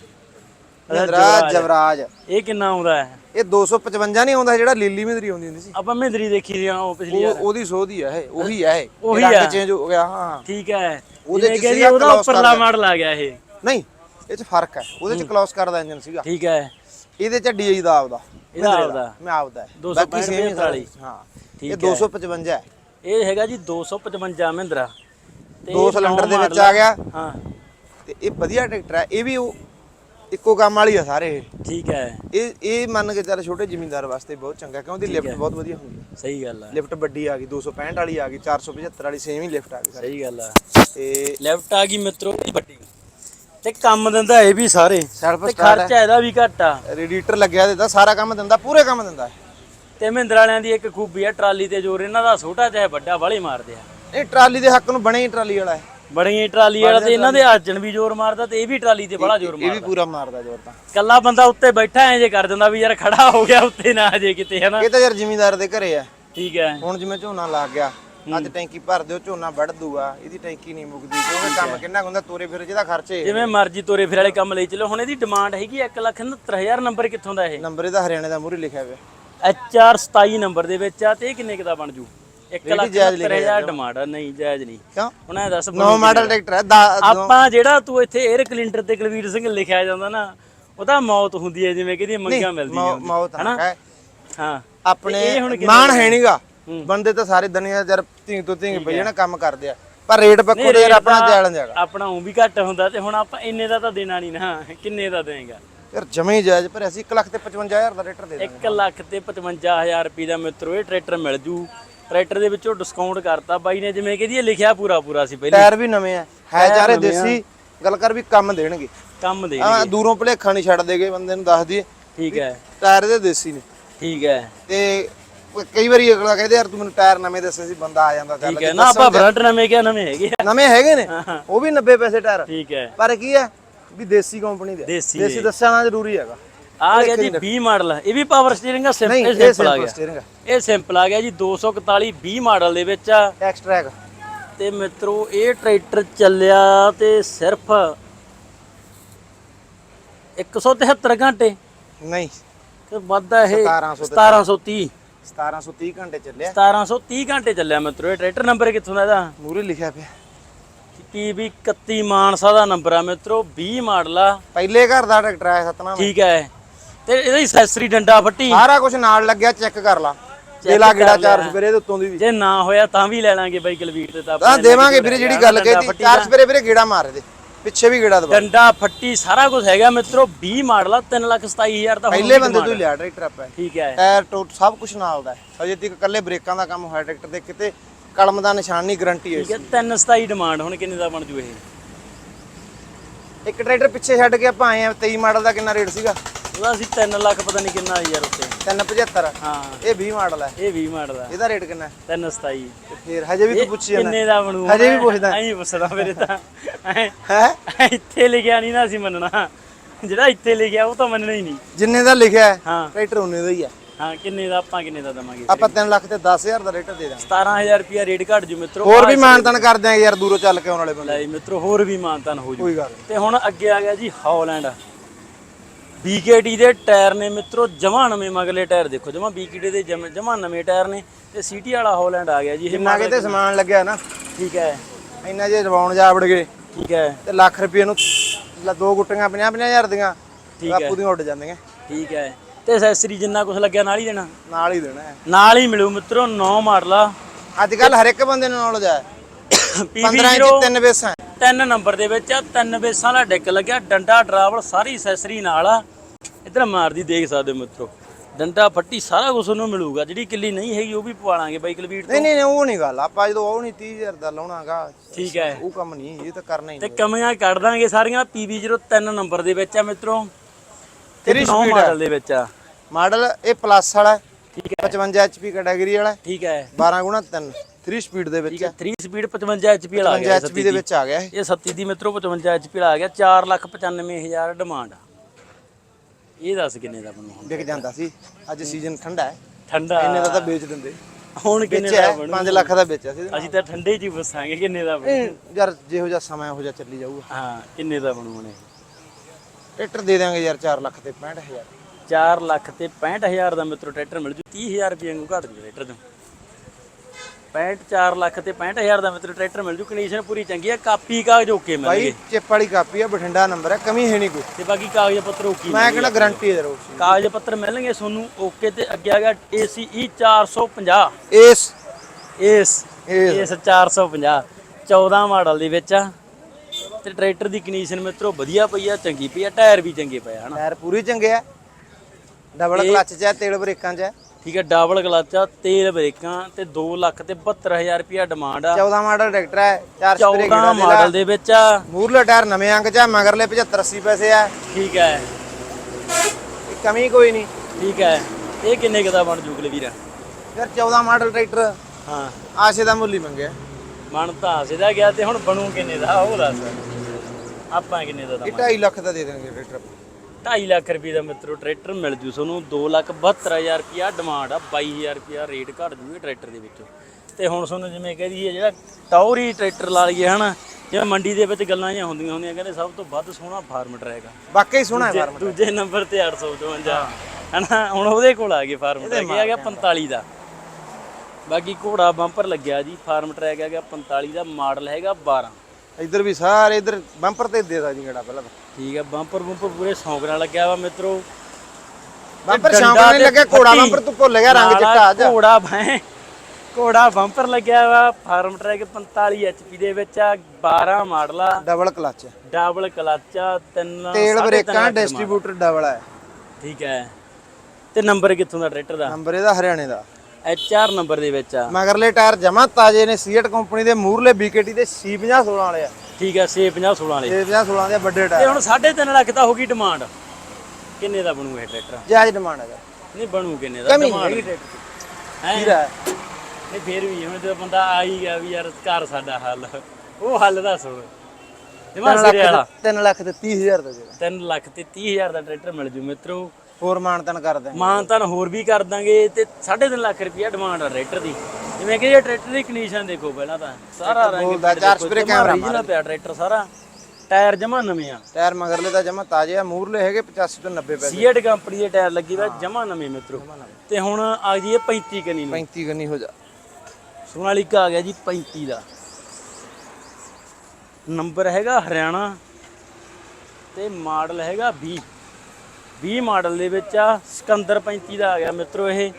S2: ਜਵਰਾਜ। ਜਵਰਾਜ।
S1: ਇਹ ਕਿੰਨਾ ਆਉਂਦਾ ਹੈ?
S2: ਇਹ 255 ਨਹੀਂ ਆਉਂਦਾ ਜਿਹੜਾ ਲੀਲੀ ਮਿੰਦਰੀ ਆਉਂਦੀ ਹੁੰਦੀ ਸੀ।
S1: ਆਪਾਂ ਮਹਿੰਦਰੀ ਦੇਖੀ ਸੀ ਉਹ ਪਿਛਲੀ ਵਾਰ।
S2: ਉਹਦੀ ਸੋਧੀ ਆ ਇਹ ਉਹੀ ਆ ਇਹ।
S1: ਉਹੀ।
S2: ਚੇਂਜ ਹੋ ਗਿਆ ਹਾਂ।
S1: ਠੀਕ ਹੈ।
S2: ਉਹਦੇ ਚ
S1: ਉਹਦਾ ਉੱਪਰਲਾ। ਮਾਡਲ ਆ ਗਿਆ ਇਹ।
S2: ਨਹੀਂ ਇਹ ਚ ਫ਼ਰਕ ਹੈ। ਉਹਦੇ ਚ ਕਲੋਸ ਕਰਦਾ ਇੰਜਨ ਸੀਗਾ।
S1: ਠੀਕ ਹੈ।
S2: ਇਹਦੇ ਚ ਡੀਆਈ ਦਾ ਆਪਦਾ।
S1: ਇਹਦਾ ਆਪਦਾ।
S2: ਮੈਂ ਆਪਦਾ ਹੈ।
S1: 265
S2: ਬਾਕੀ ਹੀ
S1: ਵਾਲੀ।
S2: ਹਾਂ।
S1: ਠੀਕ
S2: ਇਹ 255 ਹੈ।
S1: ਇਹ ਹੈਗਾ ਜੀ 255 ਮਹਿੰਦਰਾ ਤੇ
S2: ਦੋ ਸਿਲੰਡਰ ਦੇ ਵਿੱਚ ਆ ਗਿਆ।
S1: ਹਾਂ।
S2: ਤੇ ਇਹ ਵਧੀਆ ਟਰੈਕਟਰ ਹੈ। ਇਹ ਵੀ ਉਹ ਇੱਕੋ ਕੰਮ ਵਾਲੀ ਆ ਸਾਰੇ।
S1: ਠੀਕ ਹੈ।
S2: ਇਹ ਇਹ ਮੰਨ ਕੇ ਚੱਲ ਛੋਟੇ ਜ਼ਿਮੀਂਦਾਰ ਵਾਸਤੇ ਬਹੁਤ ਚੰਗਾ ਕਿਉਂਕਿ ਲਿਫਟ ਬਹੁਤ ਵਧੀਆ ਹੁੰਦੀ ਹੈ।
S1: ਸਹੀ ਗੱਲ ਆ
S2: ਲਿਫਟ ਵੱਡੀ ਆ ਗਈ 265 ਵਾਲੀ ਆ ਗਈ 475 ਵਾਲੀ ਸੇਮ ਹੀ ਲਿਫਟ ਆ ਗਈ।
S1: ਸਹੀ ਗੱਲ ਆ
S2: ਤੇ
S1: ਲੈਫਟ ਆ ਗਈ ਮਿੱਤਰੋ ਵੱਡੀ। ਤੇ ਕੰਮ ਦਿੰਦਾ ਇਹ ਵੀ ਸਾਰੇ।
S2: ਸੈਲਫ
S1: ਤੇ ਖਰਚਾ ਇਹਦਾ ਵੀ ਘੱਟ ਆ।
S2: ਰੇਡੀਏਟਰ ਲੱਗਿਆ ਦਿੱਤਾ ਸਾਰਾ ਕੰਮ ਦਿੰਦਾ ਪੂਰੇ ਕੰਮ ਦਿੰਦਾ।
S1: ਤੇ ਮਹਿੰਦਰਾ ਵਾਲਿਆਂ ਦੀ ਇੱਕ ਖੂਬੀ ਆ ਟਰਾਲੀ ਤੇ ਜ਼ੋਰ ਇਹਨਾਂ ਦਾ ਛੋਟਾ ਚਾਹੇ ਵੱਡਾ ਵਾਲੇ ਮਾਰਦੇ ਆ।
S2: ਇਹ ਟਰਾਲੀ ਦੇ ਹੱਕ ਨੂੰ ਬਣੇ ਹੀ ਟਰਾਲੀ ਵਾਲਾ ਹੈ
S1: ਬੜੀਆਂ ਟਰਾਲੀ ਵਾਲਾ ਤੇ ਇਹਨਾਂ ਦੇ ਆਜਣ ਵੀ ਜ਼ੋਰ ਮਾਰਦਾ ਤੇ ਇਹ ਵੀ ਟਰਾਲੀ ਤੇ ਬੜਾ ਜ਼ੋਰ
S2: ਇਹ ਵੀ
S1: ਮਾਰਦਾ।
S2: ਪੂਰਾ ਮਾਰਦਾ ਜ਼ੋਰ ਤਾਂ।
S1: ਕੱਲਾ ਬੰਦਾ ਉੱਤੇ ਬੈਠਾ ਐ ਜੇ ਕਰ ਦਿੰਦਾ ਵੀ ਯਾਰ ਖੜਾ ਹੋ ਗਿਆ ਉੱਤੇ ਨਾ ਅਜੇ ਕਿਤੇ ਹਨਾ?
S2: ਇਹ ਤਾਂ ਯਾਰ ਜ਼ਿਮੀਂਦਾਰ ਦੇ ਘਰੇ ਆ।
S1: ਠੀਕ ਹੈ।
S2: ਹੁਣ ਜਿਵੇਂ ਝੋਨਾ ਲੱਗ ਗਿਆ ਅੱਜ ਟੈਂਕੀ ਭਰ ਦਿਓ ਝੋਨਾ ਵੱਢ ਦੂਗਾ ਇਹਦੀ ਟੈਂਕੀ ਨਹੀਂ ਮੁੱਕਦੀ ਕਿਉਂਕਿ ਕੰਮ ਕਿੰਨਾ ਕੁ ਹੁੰਦਾ ਤੋਰੇ ਫਿਰ ਜਿਹਦਾ ਖਰਚੇ
S1: ਜਿਵੇਂ ਮਰਜ਼ੀ ਤੋਰੇ ਫਿਰ ਵਾਲੇ ਕੰਮ ਲਈ ਚਲੋ ਹੁਣ ਇਹਦੀ ਡਿਮਾਂਡ ਹੈਗੀ 1,69,000 ਨੰਬਰ ਕਿੱਥੋਂ ਦਾ ਇਹ?
S2: ਨੰਬਰ ਇਹਦਾ ਹਰਿਆਣੇ ਦਾ ਮੂਰੇ ਲਿਖਿਆ ਹੋਇਆ।
S1: HR 27 ਨੰਬਰ ਦੇ ਵਿੱਚ ਆ ਤੇ ਇਹ ਕਿੰਨੇ ਕਿਦਾ ਬਣ ਜੂ?
S2: ਜਾਇਜ਼ ਲਿਖਿਆ
S1: 1,69,000 ਡਿਮਾਂਡ ਆ ਨਹੀਂ ਜਾਇਜ਼ ਨਹੀਂ।
S2: ਕਿਉਂ?
S1: ਹੁਣ ਇਹ ਦੱਸ
S2: ਨੌ ਮਾਡਲ ਟਰੈਕਟਰ ਹੈ
S1: ਆਪਾਂ ਜਿਹੜਾ ਤੂੰ ਇੱਥੇ 에ਅਰ ਕਲਿੰਟਰ ਤੇ ਕੁਲਵੀਰ ਸਿੰਘ ਲਿਖਿਆ ਜਾਂਦਾ ਨਾ ਉਹਦਾ ਮੌਤ ਹੁੰਦੀ ਹੈ ਜਿਵੇਂ ਕਿਹਦੀ ਮੰਗੀਆਂ ਮਿਲਦੀਆਂ।
S2: ਮੌਤ ਹੈ।
S1: ਹਾਂ।
S2: ਆਪਣੇ ਮਾਣ ਹੈ ਨਹੀਂਗਾ ਬੰਦੇ ਤਾਂ ਸਾਰੇ ਦੁਨੀਆ ਜਰ ਧੀਂਗ ਤੋਂ ਧੀਂਗ ਪਈ ਨਾ ਕੰਮ ਕਰਦੇ ਆ। ਪਰ ਰੇਟ ਪੱਕੋ ਯਾਰ ਆਪਣਾ ਚੈਲੰਜ ਹੈਗਾ।
S1: ਆਪਣਾ ਉਹ ਵੀ ਘੱਟ ਹੁੰਦਾ ਤੇ ਹੁਣ ਆਪਾਂ ਇੰਨੇ ਦਾ ਤਾਂ ਦੇਣਾ ਨਹੀਂ ਨਾ ਕਿੰਨੇ ਦਾ ਦੇਗਾ?
S2: ਯਾਰ ਜਮੇ ਹੀ ਜਾਇਜ਼ ਪਰ ਅਸੀਂ 1 ਲੱਖ ਤੇ 55000 ਦਾ ਟਰੈਕਟਰ ਦੇ ਦਾਂਗੇ।
S1: 1 ਲੱਖ ਤੇ 55000 ਰੁਪਏ ਦਾ ਮਿੱਤਰੋ ਇਹ ਟਰੈਕਟਰ ਮਿਲ ਜੂ। ਟਰੈਕਟਰ ਦੇ ਵਿੱਚੋਂ ਡਿਸਕਾਊਂਟ ਕਰਤਾ ਬਾਈ ਨੇ ਜਿਵੇਂ ਕਹਿੰਦੀ ਲਿਖਿਆ ਪੂਰਾ ਪੂਰਾ ਸੀ ਪਹਿਲੇ।
S2: ਟਾਇਰ ਵੀ ਨਵੇਂ ਆ। ਹੈ ਚਾਰੇ ਦੇਸੀ ਗੱਲ ਕਰ ਵੀ ਕੰਮ ਦੇਣਗੇ।
S1: ਕੰਮ ਦੇ
S2: ਆ ਦੂਰੋਂ ਭਲੇਖਾ ਨਹੀਂ ਛੱਡ ਦੇਗੇ ਬੰਦੇ ਨੂੰ ਦੱਸ ਦਈਏ
S1: ਠੀਕ ਹੈ।
S2: ਟਾਇਰ ਦੇ ਦੇਸੀ ਨੇ।
S1: ਠੀਕ ਹੈ।
S2: ਤੇ ਕਈ ਵਾਰੀ ਅਗਲਾ ਕਹਿੰਦੇ ਯਾਰ ਤੂੰ ਮੈਨੂੰ ਟਾਇਰ ਨਵੇਂ ਦੱਸੇ ਸੀ ਬੰਦਾ ਆ ਜਾਂਦਾ
S1: ਠੀਕ ਹੈ ਨਾ ਆਪਾਂ ਬਰੰਟ ਨਵੇਂ ਕਿਹਾ ਨਵੇਂ ਹੈਗੇ ਆ।
S2: ਨਵੇਂ ਹੈਗੇ ਨੇ? ਉਹ ਵੀ 90 ਪੈਸੇ ਟਾਇਰ।
S1: ਠੀਕ ਹੈ।
S2: ਪਰ ਕੀ ਹੈ ਵੀ ਦੇਸੀ ਕੰਪਨੀ ਦੇ ਆ।
S1: ਦੇਸੀ
S2: ਦੇਸੀ ਦੱਸਣਾ ਜ਼ਰੂਰੀ ਹੈਗਾ।
S1: ਆ ਗਿਆ ਜੀ 20 ਮਾਡਲ ਇਹ ਵੀ ਪਾਵਰ ਸਟੀਅਰਿੰਗ ਆ
S2: ਨਹੀਂ
S1: ਸਿੰਪਲ
S2: ਇਹ
S1: ਸਿੰਪਲ ਆ ਗਿਆ।
S2: ਸਟੀਅਰਿੰਗ
S1: ਇਹ ਸਿੰਪਲ ਆ ਗਿਆ ਜੀ 241 20 ਮਾਡਲ ਦੇ ਵਿੱਚ ਆ।
S2: ਐਕਸਟਰਾ ਹੈਗਾ।
S1: ਤੇ ਮਿੱਤਰੋ ਇਹ ਟਰੈਕਟਰ ਚੱਲਿਆ ਤੇ ਸਿਰਫ 173 ਘੰਟੇ।
S2: ਨਹੀਂ।
S1: ਤੇ ਵੱਧਦਾ ਇਹ
S2: 1730
S1: 1730
S2: 1730 ਘੰਟੇ ਚੱਲਿਆ।
S1: 1730 ਘੰਟੇ ਚੱਲਿਆ ਮਿੱਤਰੋ ਇਹ ਟਰੈਕਟਰ ਨੰਬਰ ਕਿੱਥੋਂ ਦਾ ਇਹਦਾ?
S2: ਮੂਰੇ ਲਿਖਿਆ ਪਿਆ।
S1: PB 31 ਮਾਨਸਾ ਦਾ ਨੰਬਰ ਆ ਮਿੱਤਰੋ 20 ਮਾਡਲ ਆ।
S2: ਪਹਿਲੇ ਘਰ ਦਾ ਟਰੈਕਟਰ ਆਇਆ ਸਤਨਾਮ
S1: ਠੀਕ ਹੈ। ਤੇ ਇਹਦਾ ਐਕਸੈਸਰੀ ਡੰਡਾ ਫੱਟੀ।
S2: ਸਾਰਾ ਕੁਝ ਨਾਲ ਲੱਗਿਆ ਚੈੱਕ ਕਰ ਲਾ। ਦੇ ਲਾ ਗੇੜਾ ਚਾਰ ਸਵੇਰੇ ਦੇ ਉੱਤੋਂ ਦੀ ਵੀ।
S1: ਜੇ ਨਾ ਹੋਇਆ ਤਾਂ ਵੀ ਲੈ ਲਾਂਗੇ ਬਾਈ ਕਲਵੀਰ ਤੇ ਤਾਂ
S2: ਦੇਵਾਂਗੇ ਵੀਰੇ ਜਿਹੜੀ ਗੱਲ ਕਹੀ ਚਾਰ। ਸਵੇਰੇ ਵੀਰੇ ਗੇੜਾ ਮਾਰ ਦੇ। ਪਿੱਛੇ ਵੀ ਗੇੜਾ ਦਵਾ
S1: ਡੰਡਾ ਫੱਟੀ ਸਾਰਾ ਕੁਝ ਹੈਗਾ ਮਿੱਤਰੋ 20 ਮਾਡਲ ਆ 327000 ਦਾ
S2: ਪਹਿਲੇ ਬੰਦੇ ਤੋਂ ਹੀ ਲਿਆ ਟਰੈਕਟਰ ਆਪਾਂ।
S1: ਠੀਕ ਹੈ।
S2: ਟਾਇਰ ਟੋਟ ਸਭ ਕੁਝ ਨਾਲ ਦਾ। ਹੈ ਅਜੇ ਤੱਕ ਇਕੱਲੇ ਬ੍ਰੇਕਾਂ ਦਾ ਕੰਮ ਹੋਇਆ ਟਰੈਕਟਰ ਦੇ ਕਿਤੇ ਕਲਮ ਦਾ ਨਿਸ਼ਾਨ ਨਹੀਂ ਗਾਰੰਟੀ ਹੈ
S1: ਠੀਕ ਹੈ 327 ਡਿਮਾਂਡ ਹੁਣ ਕਿੰਨੇ ਦਾ ਬਣ ਜੂ ਇਹ?
S2: ਇੱਕ ਟਰੈਕਟਰ ਪਿੱਛੇ ਛੱਡ ਕੇ ਆਪਾਂ ਆਏ ਆ 23 ਮਾਡਲ ਦਾ ਕਿੰਨਾ ਰੇਟ ਸੀਗਾ?
S1: ਉਹਦਾ ਅਸੀਂ 3 ਲੱਖ ਪਤਾ ਨਹੀਂ ਕਿੰਨਾ ਸੀ ਯਾਰ ਉੱਤੇ।
S2: 375
S1: ਹਾਂ।
S2: ਇਹ 20 ਮਾਡਲ ਹੈ।
S1: ਇਹ 20 ਮਾਡਲ ਆ
S2: ਇਹਦਾ ਰੇਟ ਕਿੰਨਾ ਹੈ?
S1: 327
S2: ਤੇ ਫਿਰ ਹਜੇ ਵੀ ਤੂੰ ਪੁੱਛੀ ਜਾਂਦਾ।
S1: ਕਿੰਨੇ ਦਾ ਬਣੂ?
S2: ਹਜੇ ਵੀ ਪੁੱਛਦਾ।
S1: ਐਂ ਪੁੱਛਦਾ ਮੇਰੇ ਤਾਂ।
S2: ਹੈ?
S1: ਇੱਥੇ ਲਿਖਿਆ ਨਹੀਂ ਨਾ ਅਸੀਂ ਮੰਨਣਾ। ਜਿਹੜਾ ਇੱਥੇ ਲਿਖਿਆ ਉਹ ਤਾਂ ਮੰਨਣਾ ਹੀ ਨਹੀਂ।
S2: ਜਿੰਨੇ ਦਾ ਲਿਖਿਆ ਹੈ ਟਰੈਕਟਰ ਉਹਨੇ ਦਾ ਹੀ ਹੈ।
S1: ਹਾਂ ਕਿੰਨੇ ਦਾ ਆਪਾਂ ਕਿੰਨੇ ਦਾ ਦਵਾਂਗੇ?
S2: ਆਪਾਂ 3 ਲੱਖ ਤੇ 10000 ਦਾ ਰੇਟ ਦੇ ਦਾਂਗੇ।
S1: 17000 ਰੁਪਿਆ ਰੇਟ ਘਟ ਜੂ ਮਿੱਤਰੋ।
S2: ਹੋਰ ਵੀ ਮਾਨਤਨ ਕਰ ਦਿਆਂਗੇ ਯਾਰ ਦੂਰੋਂ ਚੱਲ ਕੇ ਆਉਣ ਵਾਲੇ ਬੰਦੇ।
S1: ਲੈ ਮਿੱਤਰੋ ਹੋਰ ਵੀ ਮਾਨਤਾਨ ਹੋ ਜੂ।
S2: ਕੋਈ ਗੱਲ
S1: ਤੇ ਹੁਣ ਅੱਗੇ ਆ ਗਿਆ ਜੀ ਹੌਲੈਂਡ। BKT ਦੇ ਟਾਇਰ ਨੇ ਮਿੱਤਰੋ ਜਮਾ ਨਵੇਂ ਮਗਲੇ ਟਾਇਰ ਦੇਖੋ ਜਮਾ BKT ਦੇ ਜਮਾ ਨਵੇਂ ਟਾਇਰ ਨੇ ਤੇ ਸੀਟੀ ਵਾਲਾ ਹੌਲੈਂਡ ਆ ਗਿਆ ਜੀ ਇਹ
S2: ਜਿੰਨਾ ਕਿਤੇ ਸਮਾਨ ਲੱਗਿਆ ਨਾ।
S1: ਠੀਕ ਹੈ।
S2: ਇੰਨਾ ਜੇ ਰਵਾਉਣ ਜਾ ਵੜ ਗਏ
S1: ਠੀਕ ਹੈ।
S2: ਤੇ ਲੱਖ ਰੁਪਏ ਨੂੰ ਲ- ਦੋ ਗੁੱਟੀਆਂ 50 50000 ਦੀਆਂ
S1: ਠੀਕ ਹੈ।
S2: ਬਾਪੂ ਦੀਆਂ ਉੱਡ ਜਾਂਦੀਆਂ।
S1: ਠੀਕ ਹੈ। ਤੇ ਐਕਸੈਸਰੀ ਜਿੰਨਾ ਕੁਝ ਲੱਗਿਆ ਨਾਲ ਹੀ ਦੇਣਾ?
S2: ਨਾਲ ਹੀ ਦੇਣਾ ਹੈ।
S1: ਨਾਲ ਹੀ ਮਿਲੂ ਮਿੱਤਰੋ 9 ਮਾਡਲ
S2: ਅੱਜ ਕੱਲ ਹਰ ਇੱਕ ਬੰਦੇ ਨੂੰ ਨੌਲੇਜ ਹੈ 15
S1: PB
S2: ਇੰਚ ਤਿੰਨ ਬੇਸਾਂ।
S1: ਤਿੰਨ ਨੰਬਰ ਦੇ ਵਿੱਚ ਆ ਤਿੰਨ ਬੇਸਾਂ ਦਾ ਡੈਕ ਲੱਗਿਆ ਡੰਡਾ ਡਰਾਵਲ ਸਾਰੀ ਐਕਸੈਸਰੀ ਨਾਲ ਆ। ਇਧਰ ਮਾਰਦੀ ਦੇਖ ਸਕਦੇ ਹੋ ਮਿੱਤਰੋ। ਡੰਡਾ ਫੱਟੀ ਸਾਰਾ ਕੁਝ ਉਹਨੂੰ ਮਿਲੂਗਾ। ਜਿਹੜੀ ਕਿੱਲੀ ਨਹੀਂ ਹੈਗੀ ਉਹ ਵੀ ਪਵਾ ਲਾਂਗੇ ਬਾਈ ਕਲਵੀਰ ਤੋਂ।
S2: ਨਹੀਂ ਨਹੀਂ ਨਹੀਂ, ਉਹ ਨਹੀਂ ਗੱਲ। ਆਪਾਂ ਜਦੋਂ ਉਹ ਨਹੀਂ 30000 ਦਾ ਲਾਉਣਾਗਾ
S1: ਠੀਕ ਹੈ।
S2: ਉਹ ਕੰਮ ਨਹੀਂ ਇਹ ਤਾਂ ਕਰਨਾ ਹੀ
S1: ਤੇ
S2: ਨਹੀਂ
S1: ਕਮੀਆਂ ਕੱਢ ਦਾਂਗੇ ਸਾਰੀਆਂ PB03 ਨੰਬਰ ਦੇ ਵਿੱਚ ਆ ਮਿੱਤਰੋ। ਤੇ
S2: Three
S1: 9
S2: speed ਆ।
S1: ਮਾਡਲ ਦੇ ਵਿੱਚ ਆ।
S2: ਮਾਡਲ ਇਹ ਪਲੱਸ ਵਾਲਾ
S1: ਠੀਕ ਹੈ।
S2: 55 HP ਕੈਟਾਗਰੀ ਵਾਲਾ
S1: ਠੀਕ ਹੈ।
S2: 12 ਗੁਣਾ 3 3 ਸਪੀਡ ਦੇ ਵਿੱਚ।
S1: ਠੀਕ ਹੈ 3 ਸਪੀਡ 55 HP ਵਾਲਾ ਆ
S2: 55
S1: ਗਿਆ
S2: HP ਦੇ ਵਿੱਚ ਆ ਗਿਆ ਇਹ।
S1: ਇਹ 37 ਦੀ ਮਿੱਤਰੋ 55 HP ਵਾਲਾ ਆ ਗਿਆ 495000 ਡਿਮਾਂਡ ਆ। ਇਹ ਦੱਸ ਕਿੰਨੇ ਦਾ ਬਣੂ
S2: ਵਿਕ ਜਾਂਦਾ ਸੀ ਅੱਜ ਸੀਜ਼ਨ ਠੰਡਾ ਹੈ।
S1: ਠੰਡਾ।
S2: ਇੰਨੇ ਦਾ ਤਾਂ ਵੇਚ ਦਿੰਦੇ।
S1: ਹੁਣ ਕਿੰਨੇ ਦਾ ਬਣੂ?
S2: 5 ਲੱਖ ਦਾ ਵੇਚਿਆ ਸੀ।
S1: ਅਸੀਂ ਤਾਂ ਠੰਡੇ ਹੀ ਬਸਾਂਗੇ ਕਿੰਨੇ ਦਾ ਬਣੂ।
S2: ਯਾਰ ਜਿਹੋ ਜਿਹਾ ਸਮਾਂ ਉਹੋ ਜਿਹਾ ਚੱਲੀ ਜਾਊਗਾ।
S1: ਹਾਂ ਕਿੰਨੇ ਦਾ ਬਣੂ ਹੁਣ?
S2: ਟਰੈਕਟਰ ਦੇ ਦਾਂਗੇ ਯਾਰ 4 ਲੱਖ ਤੇ 65000
S1: 4 ਲੱਖ ਤੇ 65000 ਦਾ ਮਿੱਤਰੋ ਟਰੈਕਟਰ ਮਿਲ ਜੂ 30000 ਰੁਪਏ ਨੂੰ ਘੱਟ ਜੂ ਟਰੈਕਟਰ ਤੋਂ। 65 4 ਲੱਖ ਤੇ 65000 ਦਾ ਮਿੱਤਰੋ ਟਰੈਕਟਰ ਮਿਲ ਜੂ। ਕੰਡੀਸ਼ਨ ਪੂਰੀ ਚੰਗੀ ਆ ਕਾਪੀ ਕਾਗਜ਼ ਓਕੇ ਮਿਲ
S2: ਭਾਈ ਚਿੱਪ ਵਾਲੀ ਕਾਪੀ ਆ ਬਠਿੰਡਾ ਨੰਬਰ ਹੈ ਕਮੀ ਹੈ ਨਹੀਂ ਕੋਈ।
S1: ਤੇ ਬਾਕੀ ਕਾਗਜ਼ ਪੱਤਰ ਓਕੇ
S2: ਮੈਂ ਕਹਿੰਦਾ ਗਾਰੰਟੀ ਹੈ ਰੋਜ਼
S1: ਕਾਗਜ਼ ਪੱਤਰ ਮਿਲਣਗੇ ਤੁਹਾਨੂੰ ਓਕੇ ਤੇ ਅੱਗੇ ਆ ਗਿਆ ACE 450
S2: ਇਸ
S1: ਇਸ
S2: ਇਸ
S1: ਇਸ 450 14 ਮਾਡਲ ਦੇ ਵਿੱਚ ਆ। ਤੇ ਟਰੈਕਟਰ ਦੀ ਕੰਡੀਸ਼ਨ ਮਿੱਤਰੋ ਵਧੀਆ ਪਈ ਆ ਚੰਗੀ ਪਈ ਆ ਟਾਇਰ ਵੀ ਚੰਗੇ ਪਏ ਆ ਹਨਾ।
S2: ਟਾਇਰ ਪੂਰੀ ਚੰਗੇ ਆ। ਡਬਲ ਕਲੱਚ ਚ ਹੈ ਤੇਲ ਬ੍ਰੇਕਾਂ ਚ ਹੈ
S1: ਠੀਕ ਹੈ ਡਬਲ ਕਲਚ ਆ ਤੇਲ ਬ੍ਰੇਕਾਂ ਤੇ 2 ਲੱਖ ਤੇ 72000 ਰੁਪਿਆ ਡਿਮਾਂਡ ਆ।
S2: 14 ਮਾਡਲ ਟਰੈਕਟਰ ਹੈ 4 ਸਪਰੇ
S1: 14
S2: ਗੇੜਾ ਦੇ ਲਾ।
S1: ਮਾਡਲ ਦੇ ਵਿੱਚ ਆ।
S2: ਮੂਰਲੇ ਟਾਇਰ ਨਵੇਂ ਅੰਕ ਚ ਹੈ ਮਗਰਲੇ 75 80 ਪੈਸੇ ਆ।
S1: ਠੀਕ ਹੈ।
S2: ਕਮੀ ਕੋਈ ਨਹੀਂ।
S1: ਠੀਕ ਹੈ। ਇਹ ਕਿੰਨੇ ਕੁ ਦਾ ਬਣ ਜੂ ਵੀਰ?
S2: ਫਿਰ 14 ਮਾਡਲ ਟਰੈਕਟਰ
S1: ਹਾਂ।
S2: ਆਸ਼ੇ ਦਾ ਮੁੱਲ ਹੀ ਮੰਗਿਆ।
S1: ਮਨ ਤਾਂ ਸਿੱਧਾ ਗਿਆ ਤੇ ਹੁਣ ਬਣੂ ਕਿੰਨੇ ਦਾ ਉਹ ਦੱਸ। ਆਪਾਂ ਕਿੰਨੇ ਦਾ
S2: ਇਹ
S1: ਦਵਾਂਗੇ?
S2: 2.5 ਲੱਖ ਦਾ ਦੇ ਦਾਂਗੇ ਟਰੈਕਟਰ
S1: 2.5 ਲੱਖ ਰੁਪਏ ਦਾ ਮਿੱਤਰੋ ਟਰੈਕਟਰ ਮਿਲ ਜੂ ਤੁਹਾਨੂੰ। 272000 ਰੁਪਿਆ ਡਿਮਾਂਡ ਆ 22000 ਰੁਪਿਆ ਰੇਟ ਘਟ ਜੂ ਇਹ ਟਰੈਕਟਰ ਦੇ ਵਿੱਚੋਂ। ਤੇ ਹੁਣ ਤੁਹਾਨੂੰ ਜਿਵੇਂ ਕਹਿ ਦਈਏ ਜਿਹੜਾ ਟੌਰੀ ਟਰੈਕਟਰ ਲਾ ਲਈਏ ਹਨਾ ਜਿਵੇਂ ਮੰਡੀ ਦੇ ਵਿੱਚ ਗੱਲਾਂ ਜਿਹੀਆਂ ਹੁੰਦੀਆਂ ਹੁੰਦੀਆਂ ਕਹਿੰਦੇ ਸਭ ਤੋਂ ਵੱਧ ਸੋਹਣਾ ਫਾਰਮ ਟਰੈਕ ਆ।
S2: ਵਾਕਈ ਸੋਹਣਾ ਹੈ ਫਾਰਮ
S1: ਦੂਜੇ ਨੰਬਰ ਤੇ 852 ਹਨਾ ਹੁਣ ਉਹਦੇ ਕੋਲ ਆ ਗਏ ਫਾਰਮ ਟਰੈਕ ਆ ਗਿਆ 45 ਦਾ। ਬਾਕੀ ਘੋੜਾ ਬੰਪਰ ਲੱਗਿਆ ਜੀ ਫਾਰਮ ਟਰੈਕ ਆ ਗਿਆ 45 ਦਾ ਮਾਡਲ ਹੈਗਾ 12
S2: ਇੱਧਰ ਵੀ ਸਾਰੇ ਇੱਧਰ ਬੰਪਰ ਤੇ ਦੇ ਦਾ ਜੀ ਗੜਾ ਪਹਿਲਾਂ ਤਾਂ।
S1: ਠੀਕ ਹੈ ਬੰਪਰ ਬੰਪਰ ਪੂਰੇ ਸ਼ੌਂਕ ਨਾਲ ਲੱਗਿਆ ਵਾ ਮਿੱਤਰੋ।
S2: ਬੰਪਰ ਸ਼ੌਂਕ ਨਹੀਂ
S1: ਤੇ
S2: ਲੱਗਿਆ ਘੋੜਾ। ਬੰਪਰ ਤੂੰ ਭੁੱਲ ਗਿਆ ਰੰਗ
S1: ਨਾਲ
S2: ਚਿੱਟਾ ਅੱਜ
S1: ਘੋੜਾ ਭੈ ਘੋੜਾ ਬੰਪਰ ਲੱਗਿਆ ਵਾ ਫਾਰਮ ਟਰੈਕ 45 ਐਚਪੀ ਦੇ ਵਿੱਚ ਆ 12 ਮਾਡਲ ਆ।
S2: Double clutch.
S1: ਡਬਲ ਕਲਚ ਆ ਤਿੰਨ
S2: ਤੇਲ ਬ੍ਰੇਕਾਂ ਡਿਸਟ੍ਰੀਬਿਊਟਰ ਡਬਲ ਹੈ
S1: ਠੀਕ ਹੈ। ਤੇ ਨੰਬਰ ਕਿੱਥੋਂ ਦਾ ਟਰੈਕਟਰ ਦਾ?
S2: ਨੰਬਰ ਇਹਦਾ ਹਰਿਆਣੇ ਦਾ।
S1: HR ਨੰਬਰ ਦੇ ਵਿੱਚ ਆ।
S2: ਮਗਰਲੇ ਟਾਇਰ ਜਮਾ ਤਾਜ਼ੇ ਨੇ ਸੀਟ ਕੰਪਨੀ ਦੇ ਮੂਰਲੇ BKT ਦੇ C50 16 ਵਾਲੇ ਆ।
S1: ਠੀਕ ਹੈ 650 16 ਵਾਲੇ।
S2: 650 16 ਦੇ ਵੱਡੇ
S1: ਤੇ
S2: ਟਾਇਰ।
S1: ਹੁਣ 3.5 ਲੱਖ ਤਾਂ ਹੋ ਗਈ ਡਿਮਾਂਡ ਕਿੰਨੇ ਦਾ ਬਣੂ ਇਹ ਟਰੈਕਟਰ?
S2: ਜਾਇਜ਼ ਡਿਮਾਂਡ ਹੈਗਾ।
S1: ਨਹੀਂ ਬਣੂ ਕਿੰਨੇ ਦਾ? ਡਿਮਾਂਡ ਹੈ? ਨਹੀਂ ਫੇਰ ਵੀ ਹੁਣ ਜਦੋਂ ਬੰਦਾ ਆ ਹੀ ਗਿਆ ਵੀ ਯਾਰ ਘਰ ਸਾਡਾ ਹੱਲ। ਉਹ ਹੱਲ ਦੱਸ ਹੁਣ ਦਿਮਾਗ
S2: 3
S1: ਸਿਰੇ ਵਾਲਾ।
S2: ਲੱਖ 3 ਲੱਖ ਤੇ 30000 ਦਾ ਜਿਹੜਾ।
S1: 3 ਲੱਖ ਤੇ 30000 ਦਾ ਟਰੈਕਟਰ ਮਿਲ ਜੂ ਮਿੱਤਰੋ।
S2: ਹੋਰ ਮਾਨਤਨ ਕਰ ਦਾਂਗੇ
S1: ਮਾਨਤਾਨ ਹੋਰ ਵੀ ਕਰ ਦਾਂਗੇ ਤੇ 3.5 ਲੱਖ ਰੁਪਇਆ ਡਿਮਾਂਡ ਆ ਟਰੈਕਟਰ ਦੀ। ਜਿਵੇਂ ਕਿ ਇਹ ਟਰੈਕਟਰ ਦੀ ਕੰਡੀਸ਼ਨ ਦੇਖੋ ਪਹਿਲਾਂ ਤਾਂ। ਸਾਰਾ ਰੰਗ
S2: ਚਾਰ ਸਪਰੇ ਕੈਮਰਾ
S1: original ਪਿਆ ਟਰੈਕਟਰ ਸਾਰਾ। ਟਾਇਰ ਜਮਾ ਨਵੇਂ ਆ।
S2: ਟਾਇਰ ਮਗਰਲੇ ਦਾ ਜਮਾ ਤਾਜ਼ੇ ਆ ਮੂਰਲੇ ਹੈਗੇ 85 ਤੋਂ 90 ਪੈਸੇ।
S1: ਸੀਏਟ ਕੰਪਨੀ ਦੇ ਟਾਇਰ ਲੱਗੇ ਵਾ ਜਮਾ ਨਵੇਂ ਮਿੱਤਰੋ। ਤੇ ਹੁਣ ਆ ਗਈ ਇਹ 35 ਕਨੀ ਨੂੰ।
S2: 35 ਗੰਨੀ ਹੋ ਜਾ।
S1: ਸੋਨਾਲੀਕਾ ਆ ਗਿਆ ਜੀ 35 ਦਾ। ਨੰਬਰ ਹੈਗਾ ਹਰਿਆਣਾ। ਤੇ ਮਾਡਲ ਹੈਗਾ 20 20 ਮਾਡਲ ਦੇ ਵਿੱਚ ਆ ਸਿਕੰਦਰ 35 ਦਾ ਆ ਗਿਆ ਮਿੱਤਰੋ ਇਹ।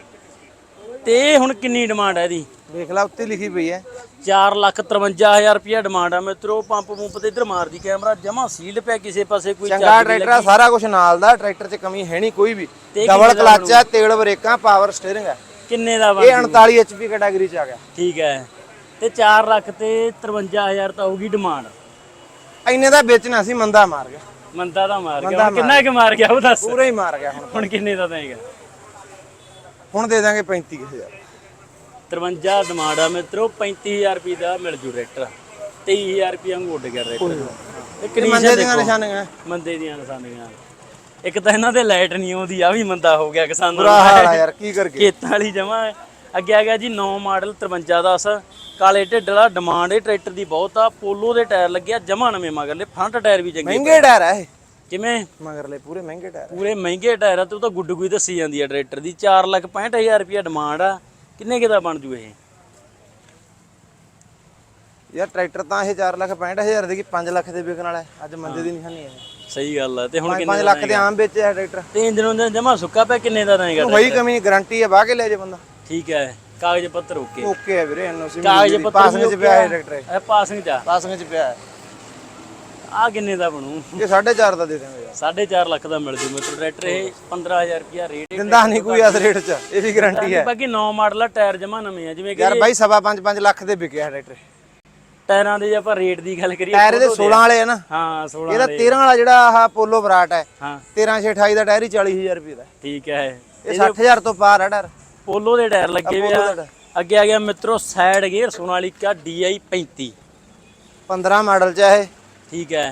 S1: ਤੇ ਇਹ ਹੁਣ ਕਿੰਨੀ ਡਿਮਾਂਡ ਹੈ ਇਹਦੀ?
S2: ਦੇਖ ਲੈ ਉੱਤੇ ਲਿਖੀ ਪਈ ਹੈ।
S1: 453000 ਰੁਪਇਆ ਡਿਮਾਂਡ ਆ ਮਿੱਤਰੋ ਪੰਪ ਪੰਪ ਤੇ ਇਧਰ ਮਾਰਦੀ ਕੈਮਰਾ ਜਮਾ ਸੀਲ ਪਿਆ ਕਿਸੇ ਪਾਸੇ ਕੋਈ
S2: ਚੰਗਾ ਟਰੈਕਟਰ ਆ ਸਾਰਾ ਕੁਝ ਨਾਲ ਦਾ ਟਰੈਕਟਰ 'ਚ ਕਮੀ ਹੈ ਨਹੀਂ ਕੋਈ ਵੀ। ਡਬਲ ਕਲਚ ਹੈ ਤੇਲ ਬ੍ਰੇਕਾਂ ਪਾਵਰ ਸਟੀਅਰਿੰਗ ਹੈ
S1: ਕਿੰਨੇ ਦਾ ਬਣ
S2: ਇਹ 39 ਐਚਪੀ ਕੈਟਾਗਰੀ 'ਚ ਆ ਗਿਆ।
S1: ਠੀਕ ਹੈ। ਤੇ 4 ਲੱਖ ਤੇ 53000 ਤਾਂ ਹੋਊਗੀ ਡਿਮਾਂਡ।
S2: ਇੰਨੇ ਦਾ ਵੇਚਣਾ ਸੀ ਮੰਦਾ ਮਾਰ ਗਿਆ।
S1: ਮੰਦਾ ਦਾ ਮਾਰ ਗਿਆ ਹੁਣ ਕਿੰਨਾ ਕੁ ਮਾਰ ਗਿਆ ਉਹ ਦੱਸ।
S2: ਪੂਰਾ ਹੀ ਮਾਰ ਗਿਆ ਹੁਣ।
S1: ਹੁਣ ਕਿੰਨੇ ਦਾ ਦੇਗਾ
S2: ਹੁਣ ਦੇ ਦਾਂਗੇ 35000
S1: 53 ਡਿਮਾਂਡ ਆ ਮਿੱਤਰੋ 35000 ਰੁਪਏ ਦਾ ਮਿਲ ਜੂ ਟਰੈਕਟਰ 23000 ਰੁਪਏ ਨੂੰ ਉੱਡ ਗਿਆ ਟਰੈਕਟਰ ਇਹ
S2: ਮੰਦੇ ਦੀਆਂ ਨਿਸ਼ਾਨੀਆਂ।
S1: ਮੰਦੇ ਦੀਆਂ ਨਿਸ਼ਾਨੀਆਂ। ਇੱਕ ਤਾਂ ਇਹਨਾਂ ਦੇ ਲਾਈਟ ਨਹੀਂ ਆਉਂਦੀ ਆ ਵੀ ਮੰਦਾ ਹੋ ਗਿਆ ਕਿਸਾਨਾਂ
S2: ਬੁਰਾ ਹਾਲ ਆ ਯਾਰ ਕੀ ਕਰਕੇ
S1: ਖੇਤਾਂ ਵਾਲੀ ਜਮਾ ਅੱਗੇ ਆ ਗਿਆ ਜੀ 9 ਮਾਡਲ 5310 ਕਾਲੇ ਢਿੱਡ ਵਾਲਾ ਡਿਮਾਂਡ ਇਹ ਟਰੈਕਟਰ ਦੀ ਬਹੁਤ ਆ। ਪੋਲੋ ਦੇ ਟਾਇਰ ਲੱਗਿਆ ਜਮਾ ਨਵੇਂ ਮਗਰਲੇ ਫਰੰਟ ਟਾਇਰ ਵੀ ਚੰਗੇ
S2: ਮਹਿੰਗੇ ਟਾਇਰ ਆ ਇਹ।
S1: ਕਿਵੇਂ?
S2: ਮਗਰਲੇ ਪੂਰੇ ਮਹਿੰਗੇ ਟਾਇਰ
S1: ਪੂਰੇ ਮਹਿੰਗੇ ਟਾਇਰ ਆ ਤੇ ਉਹ ਤਾਂ ਗੁੱਡ ਗੁਈ ਦੱਸੀ ਜਾਂਦੀ ਆ ਟਰੈਕਟਰ ਦੀ। 465000 ਰੁਪਏ ਡਿਮਾਂਡ ਆ। ਕਿੰਨੇ ਕਿਦਾ ਬਣ ਜੂ ਇਹ?
S2: ਯਾਰ ਟਰੈਕਟਰ ਤਾਂ ਇਹ 4 ਲੱਖ 65000 ਦੇ ਕੀ 5 ਲੱਖ ਦੇ ਵਿਕਣ ਵਾਲਾ ਹੈ। ਅੱਜ ਮੰਦੇ ਦੀ ਨਿਸ਼ਾਨੀ ਹੈ
S1: ਸਹੀ ਗੱਲ ਆ। ਤੇ ਹੁਣ
S2: 5 ਲੱਖ ਦੇ ਆਮ ਵੇਚਿਆ ਟਰੈਕਟਰ।
S1: ਤੇ ਇੰਜਨ ਉਹਦਾ ਜਮਾ ਸੁੱਕਾ ਪਿਆ ਕਿੰਨੇ ਦਾ ਦੇਗਾ
S2: ਕੋਈ ਕਮੀ ਨਹੀਂ ਗਾਰੰਟੀ ਹੈ ਬਾਹ ਕੇ ਲੈ ਜੇ ਬੰਦਾ।
S1: ਠੀਕ ਹੈ ਕਾਗਜ਼ ਪੱਤਰ ਓਕੇ।
S2: ਓਕੇ ਹੈ ਵੀਰੇ ਐਨਓਸੀ
S1: ਕਾਗਜ਼ ਪੱਤਰ
S2: ਪਾਸਿੰਗ 'ਚ ਪਿਆ ਹੈ ਟਰੈਕਟਰ ਇਹ।
S1: ਪਾਸਿੰਗ ਚ
S2: ਪਾਸਿੰਗ 'ਚ ਪਿਆ। ਹੈ
S1: ਆ ਕਿੰਨੇ ਦਾ ਬਣੂ?
S2: ਇਹ 4.5 ਦਾ ਦੇ ਦੇਵਾਂਗੇ ਯਾਰ।
S1: 4.5 ਲੱਖ ਦਾ ਮਿਲ ਜੂ ਮਿੱਤਰ ਟਰੈਕਟਰ ਇਹ 15000 ਰੁਪਿਆ ਰੇਟ
S2: ਦਿੰਦਾ ਨਹੀਂ ਕੋਈ ਇਸ ਰੇਟ 'ਚ ਇਹ ਵੀ ਗਾਰੰਟੀ ਹੈ।
S1: ਬਾਕੀ 9 ਮਾਡਲ ਆ ਟਾਇਰ ਜਮਾ ਨਵੇਂ ਆ ਜਿਵੇਂ ਕਿ
S2: ਯਾਰ ਬਾਈ ਸਵਾ 5 5 ਲੱਖ ਦੇ ਵਿਕਿਆ ਹੈ ਟਰੈਕਟਰ
S1: ਟਾਇਰਾਂ ਦੇ ਜੇ ਆਪਾਂ ਰੇਟ ਦੀ ਗੱਲ ਕਰੀਏ
S2: ਟਾਇਰ ਇਹਦੇ 16 ਵਾਲੇ ਆ ਨਾ।
S1: ਹਾਂ 16
S2: ਇਹਦਾ 13 ਵਾਲਾ ਜਿਹੜਾ ਆਹ ਪੋਲੋ ਬਰਾਟ ਹੈ
S1: ਹਾਂ।
S2: 13 6 28 ਦਾ ਟਾਇਰ ਹੀ 40000 ਰੁਪਏ ਦਾ ਹੈ।
S1: ਠੀਕ ਹੈ।
S2: ਇਹ 60000 ਤੋਂ ਪਾਰ ਹੈ ਟਾਇਰ।
S1: ਪੋਲੋ ਦੇ ਟਾਇਰ ਲੱਗੇ ਹੋਏ ਆ। ਅੱਗੇ ਆ ਗਿਆ ਮਿੱਤਰੋ side gear Sonalika DI 35
S2: 15 model 'ਚ ਇਹ।
S1: ਠੀਕ ਹੈ।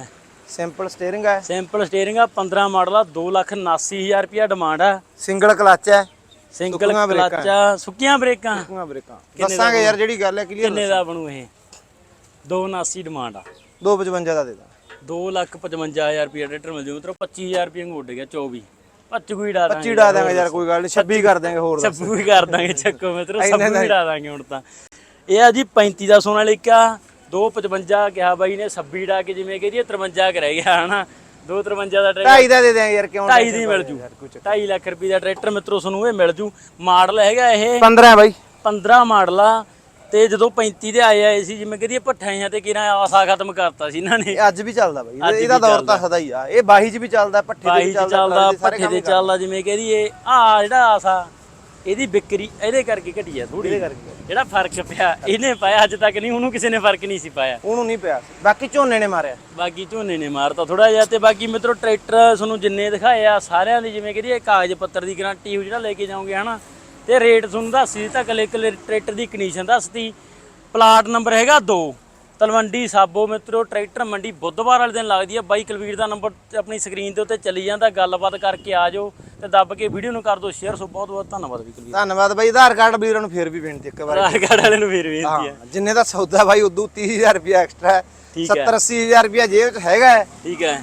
S2: ਸਿੰਪਲ ਸਟੀਅਰਿੰਗ ਹੈ
S1: ਸਿੰਪਲ ਸਟੀਅਰਿੰਗ ਆ 15 ਮਾਡਲ ਆ 279000 ਰੁਪਿਆ ਡਿਮਾਂਡ ਆ।
S2: ਸਿੰਗਲ ਕਲਚ ਹੈ
S1: ਸਿੰਗਲ
S2: ਸੁੱਕੀਆਂ।
S1: ਕਲਚ ਆ ਸੁੱਕੀਆਂ ਬ੍ਰੇਕਾਂ।
S2: ਕਿੰਨਾ ਬ੍ਰੇਕਾਂ ਦੱਸਾਂਗੇ ਯਾਰ ਜਿਹੜੀ ਗੱਲ ਹੈ ਕਲੀਅਰ
S1: ਕਿੰਨੇ ਦਾ ਬਣੂ ਇਹ? 279 ਡਿਮਾਂਡ ਆ।
S2: 255 ਦਾ ਦੇ ਦਾਂ।
S1: 255000 ਰੁਪਏ ਟਰੈਕਟਰ ਮਿਲ ਜੂ ਮਿੱਤਰੋ 25000 ਰੁਪਏ ਨੂੰ ਉੱਡ ਗਿਆ 24 ਪੱਚ ਕੋਈ ਡਾ ਦਾਂਗੇ
S2: 25 ਡਾ ਦਾਂਗੇ ਯਾਰ ਕੋਈ ਗੱਲ ਨਹੀਂ 26 ਕਰ ਦਾਂਗੇ ਹੋਰ ਦੱਸ।
S1: ਸੱਬੂ ਵੀ ਕਰ ਦਾਂਗੇ ਚੱਕੋ ਮਿੱਤਰੋ ਸੱਬੂ ਵੀ ਡਾ ਦਾਂਗੇ ਹੁਣ ਤਾਂ। ਇਹ ਆ ਜੀ 35 ਦਾ ਸੋਨਾਲੀਕਾ 255 ਕਿਹਾ ਬਾਈ ਨੇ 26 ਡਾ ਕੇ ਜਿਵੇਂ ਕਹਦੀ 53 ਕਰ ਰਹਿ ਗਿਆ ਹਨਾ? 253 ਦਾ ਟਰੈਕਟਰ
S2: ਢਾਈ ਦਾ ਦੇ ਦਾਂਗੇ ਯਾਰ ਕਿਉਂ
S1: ਢਾਈ ਦੀ ਮਿਲ ਜੂ। 2.5 ਲੱਖ ਰੁਪਏ ਦਾ ਟਰੈਕਟਰ ਮਿੱਤਰੋ ਤੁਹਾਨੂੰ ਇਹ ਮਿਲ ਜੂ। ਮਾਡਲ ਹੈਗਾ ਇਹ।
S2: 15 ਬਾਈ।
S1: 15 ਮਾਡਲ ਆ। ਤੇ ਜਦੋਂ 35 ਦੇ ਆਏ ਆਏ ਸੀ ਜਿਵੇਂ ਕਹਦੀ ਭੱਠਾਈਆਂ ਤੇ ਕਿਰਾਂ ਆਸਾ ਖਤਮ ਕਰਤਾ ਸੀ ਇਹਨਾਂ ਨੇ।
S2: ਇਹ ਅੱਜ ਵੀ ਚੱਲਦਾ ਬਾਈ ਇਹਦਾ- ਇਹਦਾ ਦੌਰ ਤਾਂ ਸਦਾ ਹੀ ਆ। ਇਹ ਬਾਹੀ 'ਚ ਵੀ ਚੱਲਦਾ ਪੱਠੇ
S1: ਬਾਈ
S2: ਵੀ ਚੱਲਦਾ
S1: ਤੇ
S2: ਹੀ
S1: ਚੱਲਦਾ ਜਿਵੇਂ ਕਹਦੀ ਇਹ ਆ ਜਿਹੜਾ ਆਸਾ ਇਹਦੀ ਵਿਕਰੀ ਇਹਦੇ ਕਰਕੇ ਘਟੀ ਆ ਥੋੜੀ
S2: ਕਰਕੇ।
S1: ਜਿਹੜਾ ਫ਼ਰਕ ਪਿਆ ਇਹਨੇ ਪਾਇਆ ਅੱਜ ਤੱਕ ਨਹੀਂ ਉਹਨੂੰ ਕਿਸੇ ਨੇ ਫ਼ਰਕ ਨਹੀਂ ਸੀ ਪਾਇਆ।
S2: ਉਹਨੂੰ ਨਹੀਂ ਪਿਆ। ਬਾਕੀ ਝੋਨੇ ਨੇ ਮਾਰਿਆ।
S1: ਬਾਕੀ ਝੋਨੇ ਨੇ ਮਾਰਤਾ ਥੋੜਾ ਜਿਹਾ ਤੇ ਬਾਕੀ ਮਿੱਤਰੋ ਟਰੈਕਟਰ ਤੁਹਾਨੂੰ ਜਿੰਨੇ ਦਿਖਾਏ ਆ ਸਾਰਿਆਂ ਦੀ ਜਿਵੇਂ ਕਹਦੀ ਇਹ ਕਾਗਜ਼ ਪੱਤਰ ਦੀ ਗਾਰੰਟੀ ਹੋ ਜਿਹੜਾ ਲੈ ਕੇ ਜਾਓਗੇ ਹਨਾ? ਤੇ ਰੇਟ ਤੁਹਾਨੂੰ ਦੱਸੀ ਦਿੱਤਾ ਕੱਲੇ ਕੱਲੇ ਟਰੈਕਟਰ ਦੀ ਕੰਡੀਸ਼ਨ ਦੱਸਤੀ ਪਲਾਟ ਨੰਬਰ ਹੈਗਾ 2 ਤਲਵੰਡੀ ਸਾਬੋ ਮਿੱਤਰੋ ਟਰੈਕਟਰ ਮੰਡੀ ਬੁੱਧਵਾਰ ਵਾਲੇ ਦਿਨ ਲੱਗਦੀ ਆ। ਬਾਈ ਕੁਲਵੀਰ ਦਾ ਨੰਬਰ ਆਪਣੀ ਸਕਰੀਨ ਦੇ ਉੱਤੇ ਚੱਲੀ ਜਾਂਦਾ। ਗੱਲਬਾਤ ਕਰਕੇ ਆ ਜਾਓ ਤੇ ਦੱਬ ਕੇ ਵੀਡੀਓ ਨੂੰ ਕਰ ਦਿਓ ਸ਼ੇਅਰ ਸੋ ਬਹੁਤ ਬਹੁਤ ਧੰਨਵਾਦ ਵੀ ਕੁਲਵੀਰ।
S2: ਧੰਨਵਾਦ ਬਾਈ ਆਧਾਰ ਕਾਰਡ ਵੀਰਾਂ ਨੂੰ ਫੇਰ ਵੀ ਬੇਨਤੀ ਇੱਕ ਵਾਰ।
S1: ਆਧਾਰ ਕਾਰਡ ਵਾਲੇ ਨੂੰ ਫੇਰ ਬੇਨਤੀ
S2: ਹਾਂ ਜਿੰਨੇ ਦਾ ਸੌਦਾ ਬਾਈ ਉਦੋਂ 30000 ਰੁਪਏ ਐਕਸਟਰਾ ਹੈ।
S1: ਠੀਕ ਹੈ।
S2: 70 80000 ਰੁਪਏ ਜੇਬ 'ਚ ਹੈਗਾ ਹੈ,
S1: ਠੀਕ ਹੈ।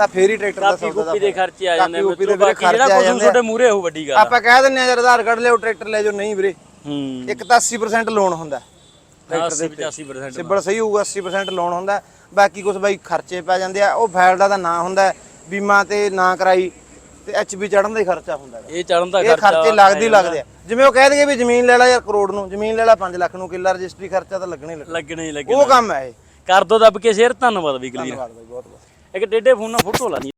S2: ਤਾਂ ਫੇਰ ਹੀ ਟਰੈਕਟਰ ਦਾ ਸੌਦਾ
S1: ਕੁਪੀ ਦੇ ਖਰਚੇ ਆ ਜਾਂਦੇ ਆ
S2: ਦੇ
S1: ਮਿੱਤਰੋ ਬਾਕੀ ਜਿਹੜਾ
S2: ਆ
S1: ਕੁਝ
S2: ਜਾਂਦੇ
S1: ਤੁਹਾਡੇ ਮੂਰੇ ਹੋ ਵੱਡੀ ਗੱਲ ਆ।
S2: ਆਪਾਂ ਕਹਿ ਦਿੰਨੇ ਆ ਯਾਰ ਆਧਾਰ ਕਾਰਡ ਲਿਓ ਟਰੈਕਟਰ ਲੈ ਜਾਓ ਨਹੀਂ ਵੀਰੇ।
S1: ਹੂੰ।
S2: ਇੱਕ ਤਾਂ 80% ਲੋਨ ਹੁੰਦਾ।
S1: 80 85%
S2: ਸਿਬਲ ਸਹੀ ਹੋਊਗਾ 80% ਲੋਨ ਹੁੰਦਾ। ਹੈ। ਬਾਕੀ ਕੁਝ ਬਾਈ ਖਰਚੇ ਪੈ ਜਾਂਦੇ ਆ ਉਹ ਫਾਈਲ ਦਾ ਤਾਂ ਨਾਂ ਹੁੰਦਾ। ਹੈ, ਬੀਮਾ ਤੇ ਨਾ ਕਰਾਈ ਤੇ ਐਚਬੀ ਚੜਨ ਦਾ ਹੀ ਖਰਚਾ ਹੁੰਦਾ।
S1: ਇਹ ਚੜਨ ਦਾ
S2: ਇਹ
S1: ਖਰਚਾ
S2: ਖਰਚੇ ਲੱਗਦੇ ਹੀ ਲੱਗਦੇ ਆ। ਜਿਵੇਂ ਉਹ ਕਹਿ ਦੇਗੇ ਵੀ ਜ਼ਮੀਨ ਲੈ ਲੈ ਯਾਰ ਕਰੋੜ ਨੂੰ ਜ਼ਮੀਨ ਲੈ ਲੈ 5 ਲੱਖ ਨੂੰ ਕਿੱਲਾ ਰਜਿਸਟਰੀ ਖਰਚਾ ਤਾਂ ਲੱਗਣਾ ਹੀ ਲੱਗਣਾ।
S1: ਲੱਗਣਾ ਹੀ ਲੱਗਣਾ।
S2: ਉਹ ਕੰਮ ਹੈ ਇਹ।
S1: ਕਰ ਦੋ ਦੱਬ ਕੇ ਸ਼ੇਅਰ ਧੰਨਵਾਦ ਵੀ ਕਲੀਅਰ।
S2: ਧੰਨਵਾਦ ਬਾਈ ਬਹੁਤ ਬਹੁਤ
S1: ਇੱਕ ਡੇਡੇ ਫੋਨ ਨਾਲ ਫੋਟੋ ਲਾਣੀ